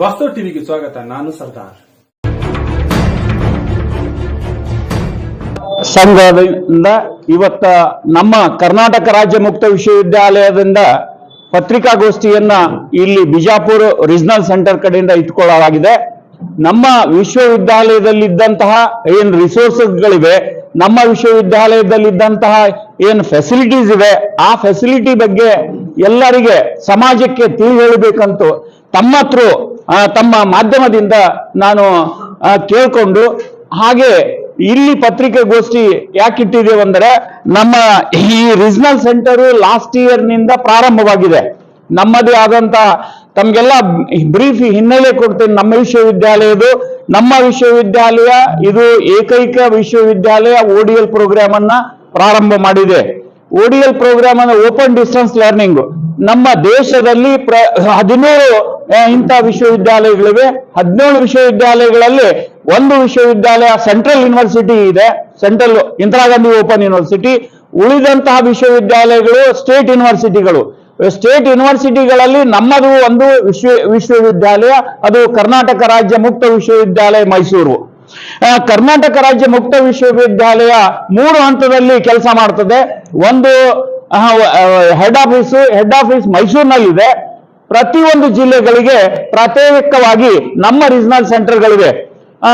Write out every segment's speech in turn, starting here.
ವಾಸ್ತವ ಟಿವಿಗೆ ಸ್ವಾಗತ, ನಾನು ಸರ್ದಾರ್. ಸಂಘದಿಂದ ಇವತ್ತ ನಮ್ಮ ಕರ್ನಾಟಕ ರಾಜ್ಯ ಮುಕ್ತ ವಿಶ್ವವಿದ್ಯಾಲಯದಿಂದ ಪತ್ರಿಕಾಗೋಷ್ಠಿಯನ್ನ ಇಲ್ಲಿ ಬಿಜಾಪುರ ರೀಜನಲ್ ಸೆಂಟರ್ ಕಡೆಯಿಂದ ಇಟ್ಕೊಳ್ಳಲಾಗಿದೆ. ನಮ್ಮ ವಿಶ್ವವಿದ್ಯಾಲಯದಲ್ಲಿದ್ದಂತಹ ಏನ್ ರಿಸೋರ್ಸಸ್ಗಳಿವೆ ನಮ್ಮ ವಿಶ್ವವಿದ್ಯಾಲಯದಲ್ಲಿದ್ದಂತಹ ಏನ್ ಫೆಸಿಲಿಟೀಸ್ ಇವೆ, ಆ ಫೆಸಿಲಿಟಿ ಬಗ್ಗೆ ಎಲ್ಲರಿಗೆ ಸಮಾಜಕ್ಕೆ ತಿಳಿ ಹೇಳಬೇಕಂತೂ ತಮ್ಮ ಥ್ರೂ ತಮ್ಮ ಮಾಧ್ಯಮದಿಂದ ನಾನು ಕೇಳಿಕೊಂಡು, ಹಾಗೆ ಇಲ್ಲಿ ಪತ್ರಿಕೆಗೋಷ್ಠಿ ಯಾಕೆ ಇಟ್ಟಿದ್ದೇವೆ ಅಂದ್ರೆ, ನಮ್ಮ ಈ ರೀಜನಲ್ ಸೆಂಟರ್ ಲಾಸ್ಟ್ ಇಯರ್ನಿಂದ ಪ್ರಾರಂಭವಾಗಿದೆ. ನಮ್ಮದೇ ಆದಂತ, ತಮಗೆಲ್ಲ ಬ್ರೀಫ್ ಹಿನ್ನೆಲೆ ಕೊಡ್ತೇನೆ, ನಮ್ಮ ವಿಶ್ವವಿದ್ಯಾಲಯದು ನಮ್ಮ ವಿಶ್ವವಿದ್ಯಾಲಯ, ಇದು ಏಕೈಕ ವಿಶ್ವವಿದ್ಯಾಲಯ ಓಡಿಎಲ್ ಪ್ರೋಗ್ರಾಮ್ ಅನ್ನ ಪ್ರಾರಂಭ ಮಾಡಿದೆ. ಓಡಿಎಲ್ ಪ್ರೋಗ್ರಾಮ್ ಅಂದ್ರೆ ಓಪನ್ ಡಿಸ್ಟೆನ್ಸ್ ಲರ್ನಿಂಗ್ ನಮ್ಮ ದೇಶದಲ್ಲಿ ಪ್ರ, ಹದಿನೇಳು ಇಂಥ ವಿಶ್ವವಿದ್ಯಾಲಯಗಳಿವೆ. ಹದಿನೇಳು ವಿಶ್ವವಿದ್ಯಾಲಯಗಳಲ್ಲಿ ಒಂದು ವಿಶ್ವವಿದ್ಯಾಲಯ ಸೆಂಟ್ರಲ್ ಯೂನಿವರ್ಸಿಟಿ ಇದೆ. Central Indira Gandhi open university ಉಳಿದಂತಹ ವಿಶ್ವವಿದ್ಯಾಲಯಗಳು ಸ್ಟೇಟ್ ಯೂನಿವರ್ಸಿಟಿಗಳು ಸ್ಟೇಟ್ ಯೂನಿವರ್ಸಿಟಿಗಳಲ್ಲಿ ನಮ್ಮದು ಒಂದು ವಿಶ್ವ, ವಿಶ್ವವಿದ್ಯಾಲಯ. ಅದು ಕರ್ನಾಟಕ ರಾಜ್ಯ ಮುಕ್ತ ವಿಶ್ವವಿದ್ಯಾಲಯ ಮೈಸೂರು. ಕರ್ನಾಟಕ ರಾಜ್ಯ ಮುಕ್ತ ವಿಶ್ವವಿದ್ಯಾಲಯ ಮೂರು ಹಂತದಲ್ಲಿ ಕೆಲಸ ಮಾಡ್ತದೆ. ಒಂದು ಹೆಡ್ ಆಫೀಸ್ ಹೆಡ್ ಆಫೀಸ್ ಮೈಸೂರಿನಲ್ಲಿದೆ. ಪ್ರತಿಯೊಂದು ಜಿಲ್ಲೆಗಳಿಗೆ ಪ್ರತ್ಯೇಕವಾಗಿ ನಮ್ಮ ರೀಜನಲ್ ಸೆಂಟರ್ಗಳಿವೆ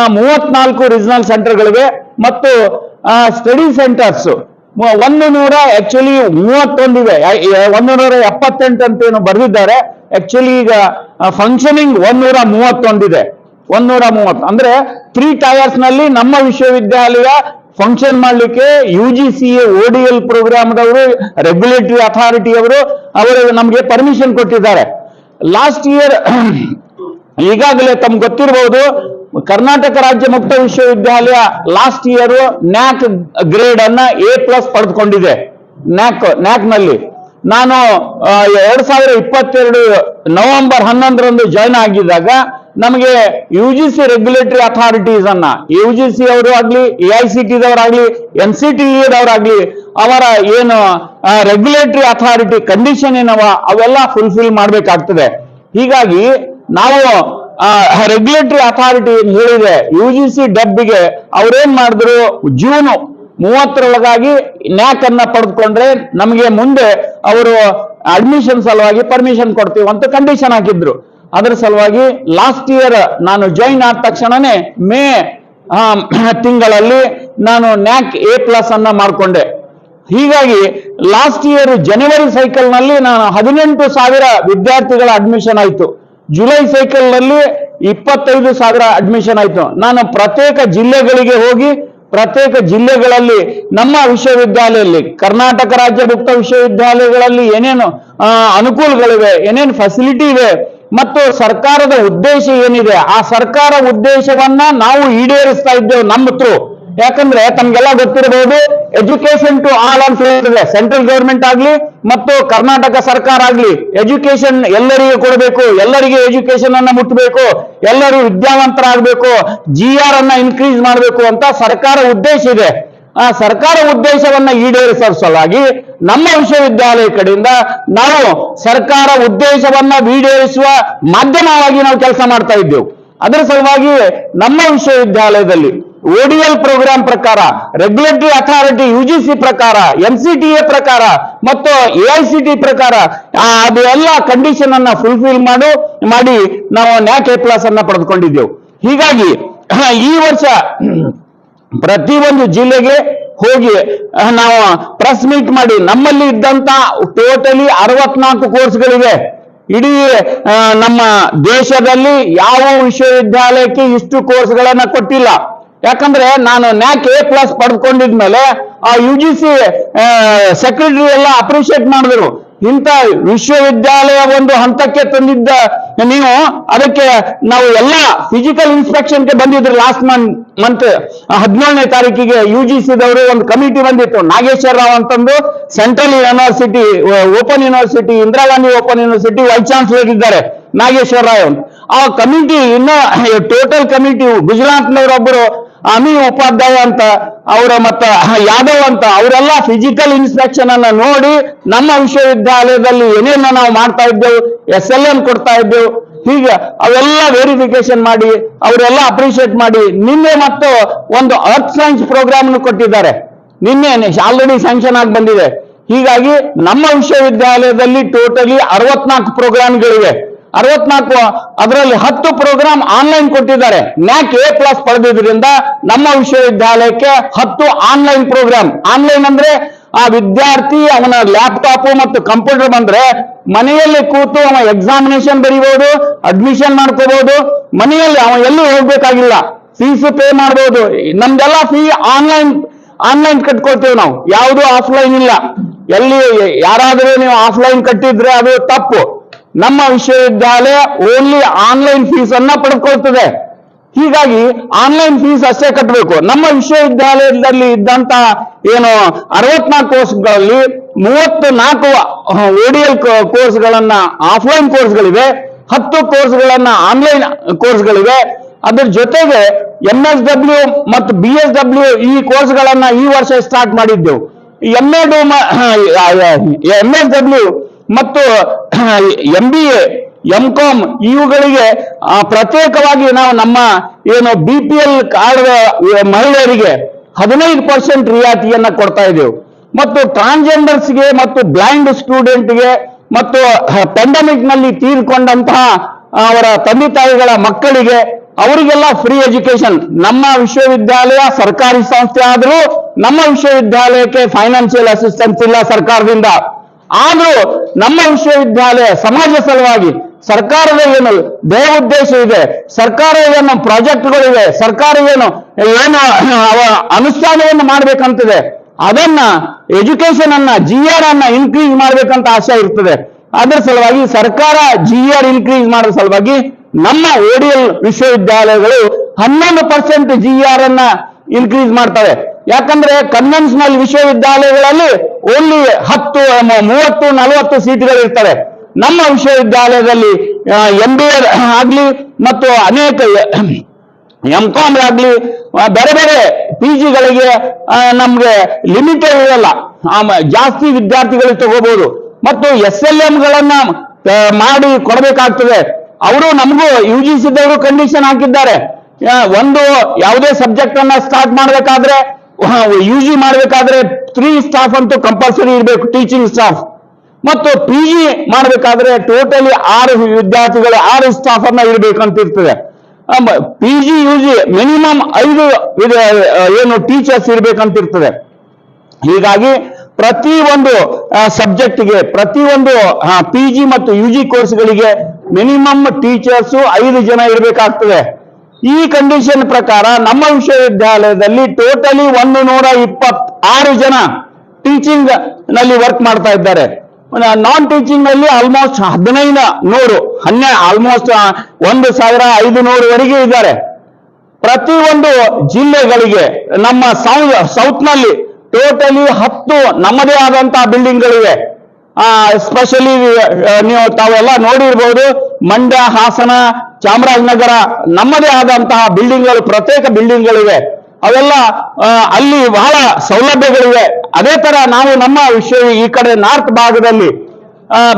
ಮೂವತ್ನಾಲ್ಕು ರೀಜನಲ್ ಸೆಂಟರ್ಗಳಿವೆ ಮತ್ತು ಸ್ಟಡಿ ಸೆಂಟರ್ಸ್ ಒಂದು ನೂರ ಆಕ್ಚುಲಿ ಯ- ಒಂದು ನೂರ ಎಪ್ಪತ್ತೆಂಟು ಅಂತ ಏನು ಬರೆದಿದ್ದಾರೆ. ಆಕ್ಚುಲಿ ಈಗ ಫಂಕ್ಷನಿಂಗ್ ಒಂದೂರ ಮೂವತ್ತೊಂದಿದೆ ಒಂದೂರ ಮೂವತ್ತು. ಅಂದ್ರೆ ತ್ರೀ ಟಯರ್ಸ್ನಲ್ಲಿ ನಮ್ಮ ವಿಶ್ವವಿದ್ಯಾಲಯ ಫಂಕ್ಷನ್ ಮಾಡಲಿಕ್ಕೆ U G C A ODL ಪ್ರೋಗ್ರಾಮ್ದವರು regulatory authority ಅವರು ಅವರು ನಮಗೆ ಪರ್ಮಿಷನ್ ಕೊಟ್ಟಿದ್ದಾರೆ. ಲಾಸ್ಟ್ ಇಯರ್ ಈಗಾಗಲೇ ತಮ್ಗೆ ಗೊತ್ತಿರಬಹುದು ಕರ್ನಾಟಕ ರಾಜ್ಯ ಮುಕ್ತ ವಿಶ್ವವಿದ್ಯಾಲಯ ಲಾಸ್ಟ್ ಇಯರ್ ನ್ಯಾಕ್ ಗ್ರೇಡ್ ಅನ್ನ ಎ ಪ್ಲಸ್ ಪಡೆದುಕೊಂಡಿದೆ. ನ್ಯಾಕ್ ನ್ಯಾಕ್ನಲ್ಲಿ ನಾನು ಎರಡ್ ಸಾವಿರದ ಇಪ್ಪತ್ತೆರಡು ನವೆಂಬರ್ ಹನ್ನೊಂದರಂದು ಜಾಯ್ನ್ ಆಗಿದ್ದಾಗ ನಮಗೆ U G C regulatory authorities ಅನ್ನ ಯು ಜಿ ಸಿ ಅವರು ಆಗ್ಲಿ ಎ ಐ ಸಿ ಟಿದವರಾಗ್ಲಿ ಎನ್ ಸಿ ಟಿ ದವರಾಗ್ಲಿ, ಅವರ ಏನು ರೆಗ್ಯುಲೇಟರಿ ಅಥಾರಿಟಿ ಕಂಡೀಷನ್ ಏನವ, ಅವೆಲ್ಲ ಫುಲ್ಫಿಲ್ ಮಾಡಬೇಕಾಗ್ತದೆ. ಹೀಗಾಗಿ ನಾವು ರೆಗ್ಯುಲೇಟರಿ ಅಥಾರಿಟಿ ಹೇಳಿದೆ ಯು ಜಿ ಸಿ ಡಬ್ಬಿಗೆ ಅವ್ರೇನ್ ಮಾಡಿದ್ರು ಜೂನ್ ಮೂವತ್ತರೊಳಗಾಗಿ ನ್ಯಾಕ್ ಅನ್ನ ಪಡೆದುಕೊಂಡ್ರೆ ನಮಗೆ ಮುಂದೆ ಅವರು ಅಡ್ಮಿಷನ್ ಸಲುವಾಗಿ ಪರ್ಮಿಷನ್ ಕೊಡ್ತೀವಿ ಅಂತ ಕಂಡೀಷನ್ ಹಾಕಿದ್ರು. ಅದರ ಸಲುವಾಗಿ ಲಾಸ್ಟ್ ಇಯರ್ ನಾನು ಜಾಯಿನ್ ಆದ ತಕ್ಷಣನೇ ಮೇ ತಿಂಗಳಲ್ಲಿ ನಾನು ನ್ಯಾಕ್ ಎ ಪ್ಲಸ್ ಅನ್ನ ಮಾಡಿಕೊಂಡೆ. ಹೀಗಾಗಿ ಲಾಸ್ಟ್ ಇಯರ್ ಜನವರಿ ಸೈಕಲ್ನಲ್ಲಿ ನಾನು ಹದಿನೆಂಟು ಸಾವಿರ ವಿದ್ಯಾರ್ಥಿಗಳ ಅಡ್ಮಿಷನ್ ಆಯ್ತು. ಜುಲೈ ಸೈಕಲ್ನಲ್ಲಿ ಇಪ್ಪತ್ತೈದು ಸಾವಿರ ಅಡ್ಮಿಷನ್ ಆಯ್ತು. ನಾನು ಪ್ರತ್ಯೇಕ ಜಿಲ್ಲೆಗಳಿಗೆ ಹೋಗಿ ಪ್ರತ್ಯೇಕ ಜಿಲ್ಲೆಗಳಲ್ಲಿ ನಮ್ಮ ವಿಶ್ವವಿದ್ಯಾಲಯದಲ್ಲಿ ಕರ್ನಾಟಕ ರಾಜ್ಯ ಮುಕ್ತ ವಿಶ್ವವಿದ್ಯಾಲಯಗಳಲ್ಲಿ ಏನೇನು ಅನುಕೂಲಗಳಿವೆ, ಏನೇನು ಫೆಸಿಲಿಟಿ ಇದೆ ಮತ್ತು ಸರ್ಕಾರದ ಉದ್ದೇಶ ಏನಿದೆ? ಆ ಸರ್ಕಾರ ಉದ್ದೇಶವನ್ನ ನಾವು ಈಡೇರಿಸ್ತಾ ಇದ್ದೇವೆ ನಮ್ಮ ಥ್ರೂ ಯಾಕಂದ್ರೆ ತಮ್ಗೆಲ್ಲ ಗೊತ್ತಿರಬಹುದು ಎಜುಕೇಶನ್ ಟು ಆಲ್ ಅಂತ ಹೇಳ್ತದೆ. ಸೆಂಟ್ರಲ್ ಗವರ್ಮೆಂಟ್ ಆಗ್ಲಿ ಮತ್ತು ಕರ್ನಾಟಕ ಸರ್ಕಾರ ಆಗ್ಲಿ ಎಜುಕೇಶನ್ ಎಲ್ಲರಿಗೂ ಕೊಡಬೇಕು, ಎಲ್ಲರಿಗೆ ಎಜುಕೇಶನ್ ಅನ್ನ ಮುಟ್ಟಬೇಕು ಎಲ್ಲರೂ ವಿದ್ಯಾವಂತರಾಗಬೇಕು ಜಿ ಆರ್ ಅನ್ನ ಇನ್ಕ್ರೀಸ್ ಮಾಡಬೇಕು ಅಂತ ಸರ್ಕಾರ ಉದ್ದೇಶ ಇದೆ. ಆ ಸರ್ಕಾರ ಉದ್ದೇಶವನ್ನ ಈಡೇರಿಸುವ ಸಲುವಾಗಿ ನಮ್ಮ ವಿಶ್ವವಿದ್ಯಾಲಯ ಕಡೆಯಿಂದ ನಾವು ಸರ್ಕಾರ ಉದ್ದೇಶವನ್ನ ಈಡೇರಿಸುವ ಮಾಧ್ಯಮವಾಗಿ ನಾವು ಕೆಲಸ ಮಾಡ್ತಾ ಇದ್ದೆವು. ಅದರ ಸಲುವಾಗಿ ನಮ್ಮ ವಿಶ್ವವಿದ್ಯಾಲಯದಲ್ಲಿ ಓಡಿಎಲ್ ಪ್ರೋಗ್ರಾಂ ಪ್ರಕಾರ regulatory authority U G C ಪ್ರಕಾರ ಎನ್ ಸಿ ಟಿ ಎ ಪ್ರಕಾರ ಮತ್ತು ಎ ಐ ಸಿ ಟಿ ಪ್ರಕಾರ ಅದು ಎಲ್ಲ ಕಂಡೀಷನ್ ಅನ್ನ ಫುಲ್ಫಿಲ್ ಮಾಡು, ಮಾಡಿ ನಾವು ನ್ಯಾಕ್ ಎ ಪ್ಲಸ್ ಅನ್ನ ಪಡೆದುಕೊಂಡಿದ್ದೆವು. ಹೀಗಾಗಿ, ಈ ವರ್ಷ ಪ್ರತಿಯೊಂದು ಜಿಲ್ಲೆಗೆ ಹೋಗಿ ನಾವು ಪ್ರೆಸ್ ಮೀಟ್ ಮಾಡಿ, ನಮ್ಮಲ್ಲಿ ಇದ್ದಂತ ಟೋಟಲಿ ಅರವತ್ನಾಲ್ಕು ಕೋರ್ಸ್ಗಳಿವೆ ಇಡೀ ನಮ್ಮ ದೇಶದಲ್ಲಿ ಯಾವ ವಿಶ್ವವಿದ್ಯಾಲಯಕ್ಕೆ ಇಷ್ಟು ಕೋರ್ಸ್ಗಳನ್ನ ಕೊಟ್ಟಿಲ್ಲ. ಯಾಕಂದ್ರೆ ನಾನು ನ್ಯಾಕ್ ಎ ಪ್ಲಸ್ ಪಡೆದುಕೊಂಡಿದ್ಮೇಲೆ ಆ ಯು ಜಿ ಸಿ ಸೆಕ್ರೆಟರಿ ಎಲ್ಲ ಅಪ್ರಿಷಿಯೇಟ್ ಮಾಡಿದ್ರು. ಇಂಥ ವಿಶ್ವವಿದ್ಯಾಲಯ ಒಂದು ಹಂತಕ್ಕೆ ತಂದಿದ್ದ ನೀವು, ಅದಕ್ಕೆ ನಾವು ಎಲ್ಲ ಫಿಸಿಕಲ್ ಇನ್ಸ್ಪೆಕ್ಷನ್ಗೆ ಬಂದಿದ್ರು ಲಾಸ್ಟ್ ಮಂತ್ ಮಂತ್ ಹದಿನೇಳನೇ ತಾರೀಕಿಗೆ ಯು ಜಿ ಸಿದವರು ಒಂದು ಕಮಿಟಿ ಬಂದಿತ್ತು. ನಾಗೇಶ್ವರ ರಾವ್ ಅಂತಂದು central university open university Indira Gandhi open university vice chancellor ಇದ್ದಾರೆ, ನಾಗೇಶ್ವರ ರಾವ್ ಆ ಕಮಿಟಿ ಇನ್ನು ಟೋಟಲ್ ಕಮಿಟಿ ಗುಜರಾತ್ನವರೊಬ್ಬರು ಅಮಿ ಉಪಾಧ್ಯಾಯ ಅಂತ, ಅವರ ಮತ್ತ ಯಾದವ್ ಅಂತ, ಅವರೆಲ್ಲ ಫಿಸಿಕಲ್ ಇನ್ಸ್ಪೆಕ್ಷನ್ ಅನ್ನ ನೋಡಿ ನಮ್ಮ ವಿಶ್ವವಿದ್ಯಾಲಯದಲ್ಲಿ ಏನೇನ ನಾವು ಮಾಡ್ತಾ ಇದ್ದೆವು ಎಸ್ ಎಲ್ ಎನ್ ಕೊಡ್ತಾ ಇದ್ದೆವು, ಹೀಗೆ ಅವೆಲ್ಲ ವೆರಿಫಿಕೇಶನ್ ಮಾಡಿ, ಅವರೆಲ್ಲ ಅಪ್ರಿಶಿಯೇಟ್ ಮಾಡಿ, ನಿನ್ನೆ ಮತ್ತು ಒಂದು ಅರ್ಥ್ ಸೈನ್ಸ್ ಪ್ರೋಗ್ರಾಮ್ ಕೊಟ್ಟಿದ್ದಾರೆ. ನಿನ್ನೆ ಆಲ್ರೆಡಿ ಸ್ಯಾಂಕ್ಷನ್ ಆಗಿ ಬಂದಿದೆ. ಹೀಗಾಗಿ ನಮ್ಮ ವಿಶ್ವವಿದ್ಯಾಲಯದಲ್ಲಿ ಟೋಟಲಿ ಅರವತ್ನಾಲ್ಕು ಪ್ರೋಗ್ರಾಮ್ಗಳಿವೆ ಅರವತ್ನಾಲ್ಕು ಅದರಲ್ಲಿ ಹತ್ತು ಪ್ರೋಗ್ರಾಮ್ ಆನ್ಲೈನ್ ಕೊಟ್ಟಿದ್ದಾರೆ. ನ್ಯಾಕ್ ಎ ಪ್ಲಸ್ ಪಡೆದಿದ್ರಿಂದ ನಮ್ಮ ವಿಶ್ವವಿದ್ಯಾಲಯಕ್ಕೆ ಹತ್ತು ಆನ್ಲೈನ್ ಪ್ರೋಗ್ರಾಮ್ ಆನ್ಲೈನ್ ಅಂದ್ರೆ ಆ ವಿದ್ಯಾರ್ಥಿ ಅವನ ಲ್ಯಾಪ್ಟಾಪ್ ಮತ್ತು ಕಂಪ್ಯೂಟರ್ ಬಂದ್ರೆ ಮನೆಯಲ್ಲಿ ಕೂತು ಅವನ ಎಕ್ಸಾಮಿನೇಷನ್ ಬರೀಬಹುದು ಅಡ್ಮಿಷನ್ ಮಾಡ್ಕೋಬಹುದು ಮನೆಯಲ್ಲಿ ಅವನ ಎಲ್ಲೂ ಹೋಗ್ಬೇಕಾಗಿಲ್ಲ. ಫೀಸ್ ಪೇ ಮಾಡಬಹುದು ನಮ್ದೆಲ್ಲ ಫೀ ಆನ್ಲೈನ್ ಆನ್ಲೈನ್ ಕಟ್ಕೊಳ್ತೇವೆ ನಾವು. ಯಾವುದು ಆಫ್ಲೈನ್ ಇಲ್ಲ. ಎಲ್ಲಿ ಯಾರಾದರೂ ನೀವು ಆಫ್ಲೈನ್ ಕಟ್ಟಿದ್ರೆ ಅದು ತಪ್ಪು. ನಮ್ಮ ವಿಶ್ವವಿದ್ಯಾಲಯ ಓನ್ಲಿ ಆನ್ಲೈನ್ ಫೀಸ್ ಅನ್ನ ಪಡೆದುಕೊಳ್ತದೆ ಹೀಗಾಗಿ ಆನ್ಲೈನ್ ಫೀಸ್ ಅಷ್ಟೇ ಕಟ್ಟಬೇಕು ನಮ್ಮ ವಿಶ್ವವಿದ್ಯಾಲಯದಲ್ಲಿ ಇದ್ದಂತ ಏನು ಅರವತ್ನಾಲ್ಕು ಕೋರ್ಸ್ಗಳಲ್ಲಿ ಮೂವತ್ತು ನಾಲ್ಕು ಓಡಿಎಲ್ ಕೋರ್ಸ್ಗಳನ್ನ ಆಫ್ಲೈನ್ ಕೋರ್ಸ್ಗಳಿವೆ, ಹತ್ತು ಕೋರ್ಸ್ಗಳನ್ನ ಆನ್ಲೈನ್ ಕೋರ್ಸ್ಗಳಿವೆ. ಅದ್ರ ಜೊತೆಗೆ ಎಂ ಎಸ್ ಡಬ್ಲ್ಯೂ ಮತ್ತು ಬಿ ಎಸ್ ಡಬ್ಲ್ಯೂ ಈ ಕೋರ್ಸ್ಗಳನ್ನ ಈ ವರ್ಷ ಸ್ಟಾರ್ಟ್ ಮಾಡಿದ್ದೆವು. M Ed M S W ಮತ್ತು M B A M Com ಇವುಗಳಿಗೆ ಪ್ರತ್ಯೇಕವಾಗಿ ನಾವು ನಮ್ಮ ಏನು ಬಿ ಪಿ ಎಲ್ ಕಾರ್ಡ್ ಮಹಿಳೆಯರಿಗೆ ಹದಿನೈದು ಪರ್ಸೆಂಟ್ ರಿಯಾಯಿತಿಯನ್ನ ಕೊಡ್ತಾ ಇದ್ದೇವೆ. ಮತ್ತು ಟ್ರಾನ್ಸ್ಜೆಂಡರ್ಸ್ಗೆ ಮತ್ತು ಬ್ಲೈಂಡ್ ಸ್ಟೂಡೆಂಟ್ಗೆ ಮತ್ತು ಪೆಂಡಮಿಕ್ನಲ್ಲಿ ತೀರ್ಕೊಂಡಂತಹ ಅವರ ತಂದೆ ತಾಯಿಗಳ ಮಕ್ಕಳಿಗೆ ಅವರಿಗೆಲ್ಲ ಫ್ರೀ ಎಜುಕೇಶನ್ ನಮ್ಮ ವಿಶ್ವವಿದ್ಯಾಲಯ ಸರ್ಕಾರಿ ಸಂಸ್ಥೆ ಆದರೂ ನಮ್ಮ ವಿಶ್ವವಿದ್ಯಾಲಯಕ್ಕೆ ಫೈನಾನ್ಷಿಯಲ್ ಅಸಿಸ್ಟೆನ್ಸ್ ಇಲ್ಲ ಸರ್ಕಾರದಿಂದ. ಆದ್ರೂ ನಮ್ಮ ವಿಶ್ವವಿದ್ಯಾಲಯ ಸಮಾಜ ಸಲುವಾಗಿ ಸರ್ಕಾರದ ಏನು ದೇಹ ಉದ್ದೇಶ ಇದೆ ಸರ್ಕಾರ ಏನು ಪ್ರಾಜೆಕ್ಟ್ಗಳಿವೆ, ಸರ್ಕಾರ ಏನು ಏನು ಅನುಷ್ಠಾನವನ್ನು ಮಾಡ್ಬೇಕಂತಿದೆ, ಅದನ್ನ ಎಜುಕೇಶನ್ ಅನ್ನ ಜಿ ಆರ್ ಅನ್ನ ಇನ್ಕ್ರೀಸ್ ಮಾಡ್ಬೇಕಂತ ಆಸೆ ಇರ್ತದೆ. ಅದರ ಸಲುವಾಗಿ ಸರ್ಕಾರ ಜಿ ಆರ್ ಇನ್ಕ್ರೀಸ್ ಮಾಡೋ ಸಲುವಾಗಿ ನಮ್ಮ ಓಡಿಎಲ್ ವಿಶ್ವವಿದ್ಯಾಲಯಗಳು ಹನ್ನೊಂದು ಪರ್ಸೆಂಟ್ ಜಿ ಆರ್ ಅನ್ನ ಇನ್ಕ್ರೀಸ್ ಮಾಡ್ತವೆ. ಯಾಕಂದ್ರೆ ಕನ್ವೆನ್ಷನಲ್ ವಿಶ್ವವಿದ್ಯಾಲಯಗಳಲ್ಲಿ ಓನ್ಲಿ ಹತ್ತು ಮೂವತ್ತು, ನಲವತ್ತು ಸೀಟ್ಗಳು ಇರ್ತವೆ. ನಮ್ಮ ವಿಶ್ವವಿದ್ಯಾಲಯದಲ್ಲಿ ಎಂ ಬಿ ಎ ಆಗ್ಲಿ ಮತ್ತು ಅನೇಕ ಎಂ ಕಾಮ್ ಆಗ್ಲಿ ಬೇರೆ ಬೇರೆ ಪಿ ಜಿಗಳಿಗೆ ನಮ್ಗೆ ಲಿಮಿಟೆಡ್ ಇರಲ್ಲ. ಜಾಸ್ತಿ ವಿದ್ಯಾರ್ಥಿಗಳು ತಗೋಬಹುದು ಮತ್ತು ಎಸ್ ಎಲ್ ಎಂಗಳನ್ನ ಮಾಡಿ ಕೊಡಬೇಕಾಗ್ತದೆ. ಅವರು ನಮಗೂ ಯು ಜಿ ಸಿದವರು ಕಂಡೀಷನ್ ಹಾಕಿದ್ದಾರೆ. ಒಂದು ಯಾವುದೇ ಸಬ್ಜೆಕ್ಟ್ ಅನ್ನ ಸ್ಟಾರ್ಟ್ ಮಾಡಬೇಕಾದ್ರೆ ಯು ಜಿ ಮಾಡಬೇಕಾದ್ರೆ ತ್ರೀ ಸ್ಟಾಫ್ ಅಂತೂ ಕಂಪಲ್ಸರಿ ಇರಬೇಕು ಟೀಚಿಂಗ್ ಸ್ಟಾಫ್ ಮತ್ತು ಪಿ ಜಿ ಮಾಡಬೇಕಾದ್ರೆ ಟೋಟಲಿ ಆರು ವಿದ್ಯಾರ್ಥಿಗಳು, ಆರು ಸ್ಟಾಫ್ ಅನ್ನ ಇರಬೇಕಂತ ಇರ್ತದೆ P G U G minimum ಐದು ಏನು ಟೀಚರ್ಸ್ ಇರಬೇಕಂತ ಇರ್ತದೆ ಹೀಗಾಗಿ ಪ್ರತಿ ಒಂದು ಸಬ್ಜೆಕ್ಟ್ಗೆ ಪ್ರತಿ ಒಂದು ಪಿ ಜಿ ಮತ್ತು ಯು ಜಿ ಕೋರ್ಸ್ಗಳಿಗೆ ಮಿನಿಮಮ್ ಟೀಚರ್ಸು ಐದು ಜನ ಇರಬೇಕಾಗ್ತದೆ. ಈ ಕಂಡೀಷನ್ ಪ್ರಕಾರ ನಮ್ಮ ವಿಶ್ವವಿದ್ಯಾಲಯದಲ್ಲಿ ಟೋಟಲಿ ಒಂದು ನೂರ ಇಪ್ಪತ್ತಾರು ಜನ ಟೀಚಿಂಗ್ನಲ್ಲಿ ವರ್ಕ್ ಮಾಡ್ತಾ ಇದ್ದಾರೆ. ನಾನ್ ಟೀಚಿಂಗ್ನಲ್ಲಿ ಆಲ್ಮೋಸ್ಟ್ ಹದಿನೈದು ನೂರು, ಹನ್ನೆ ಆಲ್ಮೋಸ್ಟ್ ಒಂದು ಸಾವಿರ ಐದು ನೂರುವರೆಗೆ ಇದ್ದಾರೆ. ಪ್ರತಿಯೊಂದು ಜಿಲ್ಲೆಗಳಿಗೆ ನಮ್ಮ ಸೌತ್ನಲ್ಲಿ ಟೋಟಲಿ ಹತ್ತು ನಮ್ಮದೇ ಆದಂತಹ ಬಿಲ್ಡಿಂಗ್ಗಳಿವೆ ಎಸ್ಪೆಷಲಿ ನೀವು ತಾವೆಲ್ಲ ನೋಡಿರ್ಬೋದು, ಮಂಡ್ಯ, ಹಾಸನ ಚಾಮರಾಜನಗರ ನಮ್ಮದೇ ಆದಂತಹ ಬಿಲ್ಡಿಂಗ್ಗಳು ಪ್ರತ್ಯೇಕ ಬಿಲ್ಡಿಂಗ್ಗಳಿವೆ ಅವೆಲ್ಲ ಅಲ್ಲಿ ಬಹಳ ಸೌಲಭ್ಯಗಳಿವೆ. ಅದೇ ತರ ನಾವು ನಮ್ಮ ವಿಶ್ವ ಈ ಕಡೆ ನಾರ್ತ್ ಭಾಗದಲ್ಲಿ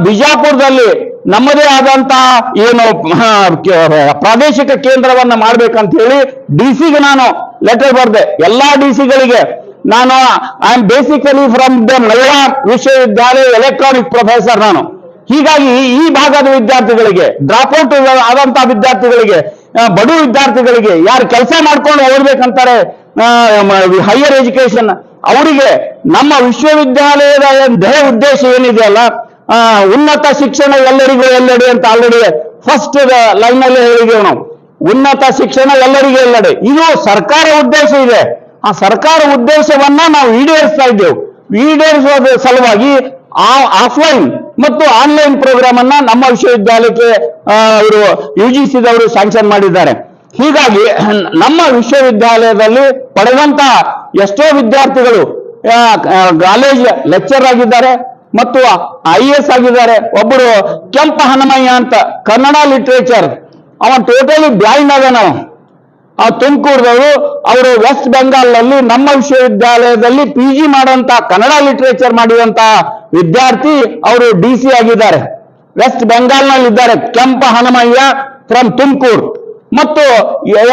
ಬಿಜಾಪುರದಲ್ಲಿ ನಮ್ಮದೇ ಆದಂತಹ ಏನು ಪ್ರಾದೇಶಿಕ ಕೇಂದ್ರವನ್ನ ಮಾಡ್ಬೇಕಂತ ಹೇಳಿ ಡಿ ಸಿಗೆ ನಾನು ಲೆಟರ್ ಬರ್ದೆ. ಎಲ್ಲಾ ಡಿ ಸಿಗಳಿಗೆ ನಾನು I am basically from the Mahila Vishwavidyalaya electronic professor ನಾನು. ಹೀಗಾಗಿ ಈ ಭಾಗದ ವಿದ್ಯಾರ್ಥಿಗಳಿಗೆ ಡ್ರಾಪ್ ಔಟ್ ಆದಂತಹ ವಿದ್ಯಾರ್ಥಿಗಳಿಗೆ ಬಡು ವಿದ್ಯಾರ್ಥಿಗಳಿಗೆ ಯಾರು ಕೆಲಸ ಮಾಡ್ಕೊಂಡು ಓದ್ಬೇಕಂತಾರೆ ಹೈಯರ್ ಎಜುಕೇಶನ್ ಅವರಿಗೆ ನಮ್ಮ ವಿಶ್ವವಿದ್ಯಾಲಯದ ದೇಹ ಉದ್ದೇಶ ಏನಿದೆಯಲ್ಲ ಉನ್ನತ ಶಿಕ್ಷಣ ಎಲ್ಲರಿಗೂ ಎಲ್ಲೆಡೆ ಅಂತ ಆಲ್ರೆಡಿ ಫಸ್ಟ್ ಲೈನ್ ಅಲ್ಲಿ ಹೇಳಿದೆವು ನಾವು. ಉನ್ನತ ಶಿಕ್ಷಣ ಎಲ್ಲರಿಗೂ ಎಲ್ಲೆಡೆ. ಇದು ಸರ್ಕಾರ ಉದ್ದೇಶ ಇದೆ. ಆ ಸರ್ಕಾರ ಉದ್ದೇಶವನ್ನ ನಾವು ಈಡೇರಿಸ್ತಾ ಇದ್ದೇವೆ. ಈಡೇರಿಸುವ ಸಲುವಾಗಿ ಆ ಆಫ್ಲೈನ್ ಮತ್ತು ಆನ್ಲೈನ್ ಪ್ರೋಗ್ರಾಮ್ ಅನ್ನ ನಮ್ಮ ವಿಶ್ವವಿದ್ಯಾಲಯಕ್ಕೆ ಇವರು ಯು ಜಿ ಸಿದವರು ಸ್ಯಾಂಕ್ಷನ್ ಮಾಡಿದ್ದಾರೆ. ಹೀಗಾಗಿ ನಮ್ಮ ವಿಶ್ವವಿದ್ಯಾಲಯದಲ್ಲಿ ಪಡೆದಂತ ಎಷ್ಟೋ ವಿದ್ಯಾರ್ಥಿಗಳು ಕಾಲೇಜ್ ಲೆಕ್ಚರ್ ಆಗಿದ್ದಾರೆ ಮತ್ತು ಐ ಎಸ್ ಆಗಿದ್ದಾರೆ. ಒಬ್ಬರು ಕೆಂಪ ಹನುಮಯ್ಯ ಅಂತ, ಕನ್ನಡ ಲಿಟ್ರೇಚರ್ ಅವನ್ ಟೋಟಲಿ ಬ್ಲೈಂಡ್ ಅದಾನ ಅವ. ಆ ತುಮಕೂರದವರು ಅವರು ವೆಸ್ಟ್ ಬೆಂಗಾಲ್ನಲ್ಲಿ ನಮ್ಮ ವಿಶ್ವವಿದ್ಯಾಲಯದಲ್ಲಿ ಪಿ ಜಿ ಮಾಡುವಂತ ಕನ್ನಡ ಲಿಟ್ರೇಚರ್ ಮಾಡಿದಂತ ವಿದ್ಯಾರ್ಥಿ ಅವರು ಡಿ ಸಿ ಆಗಿದ್ದಾರೆ. ವೆಸ್ಟ್ ಬೆಂಗಾಲ್ನಲ್ಲಿ ಇದ್ದಾರೆ ಕೆಂಪ ಹನುಮಯ್ಯ ಫ್ರಮ್ ತುಮಕೂರು. ಮತ್ತು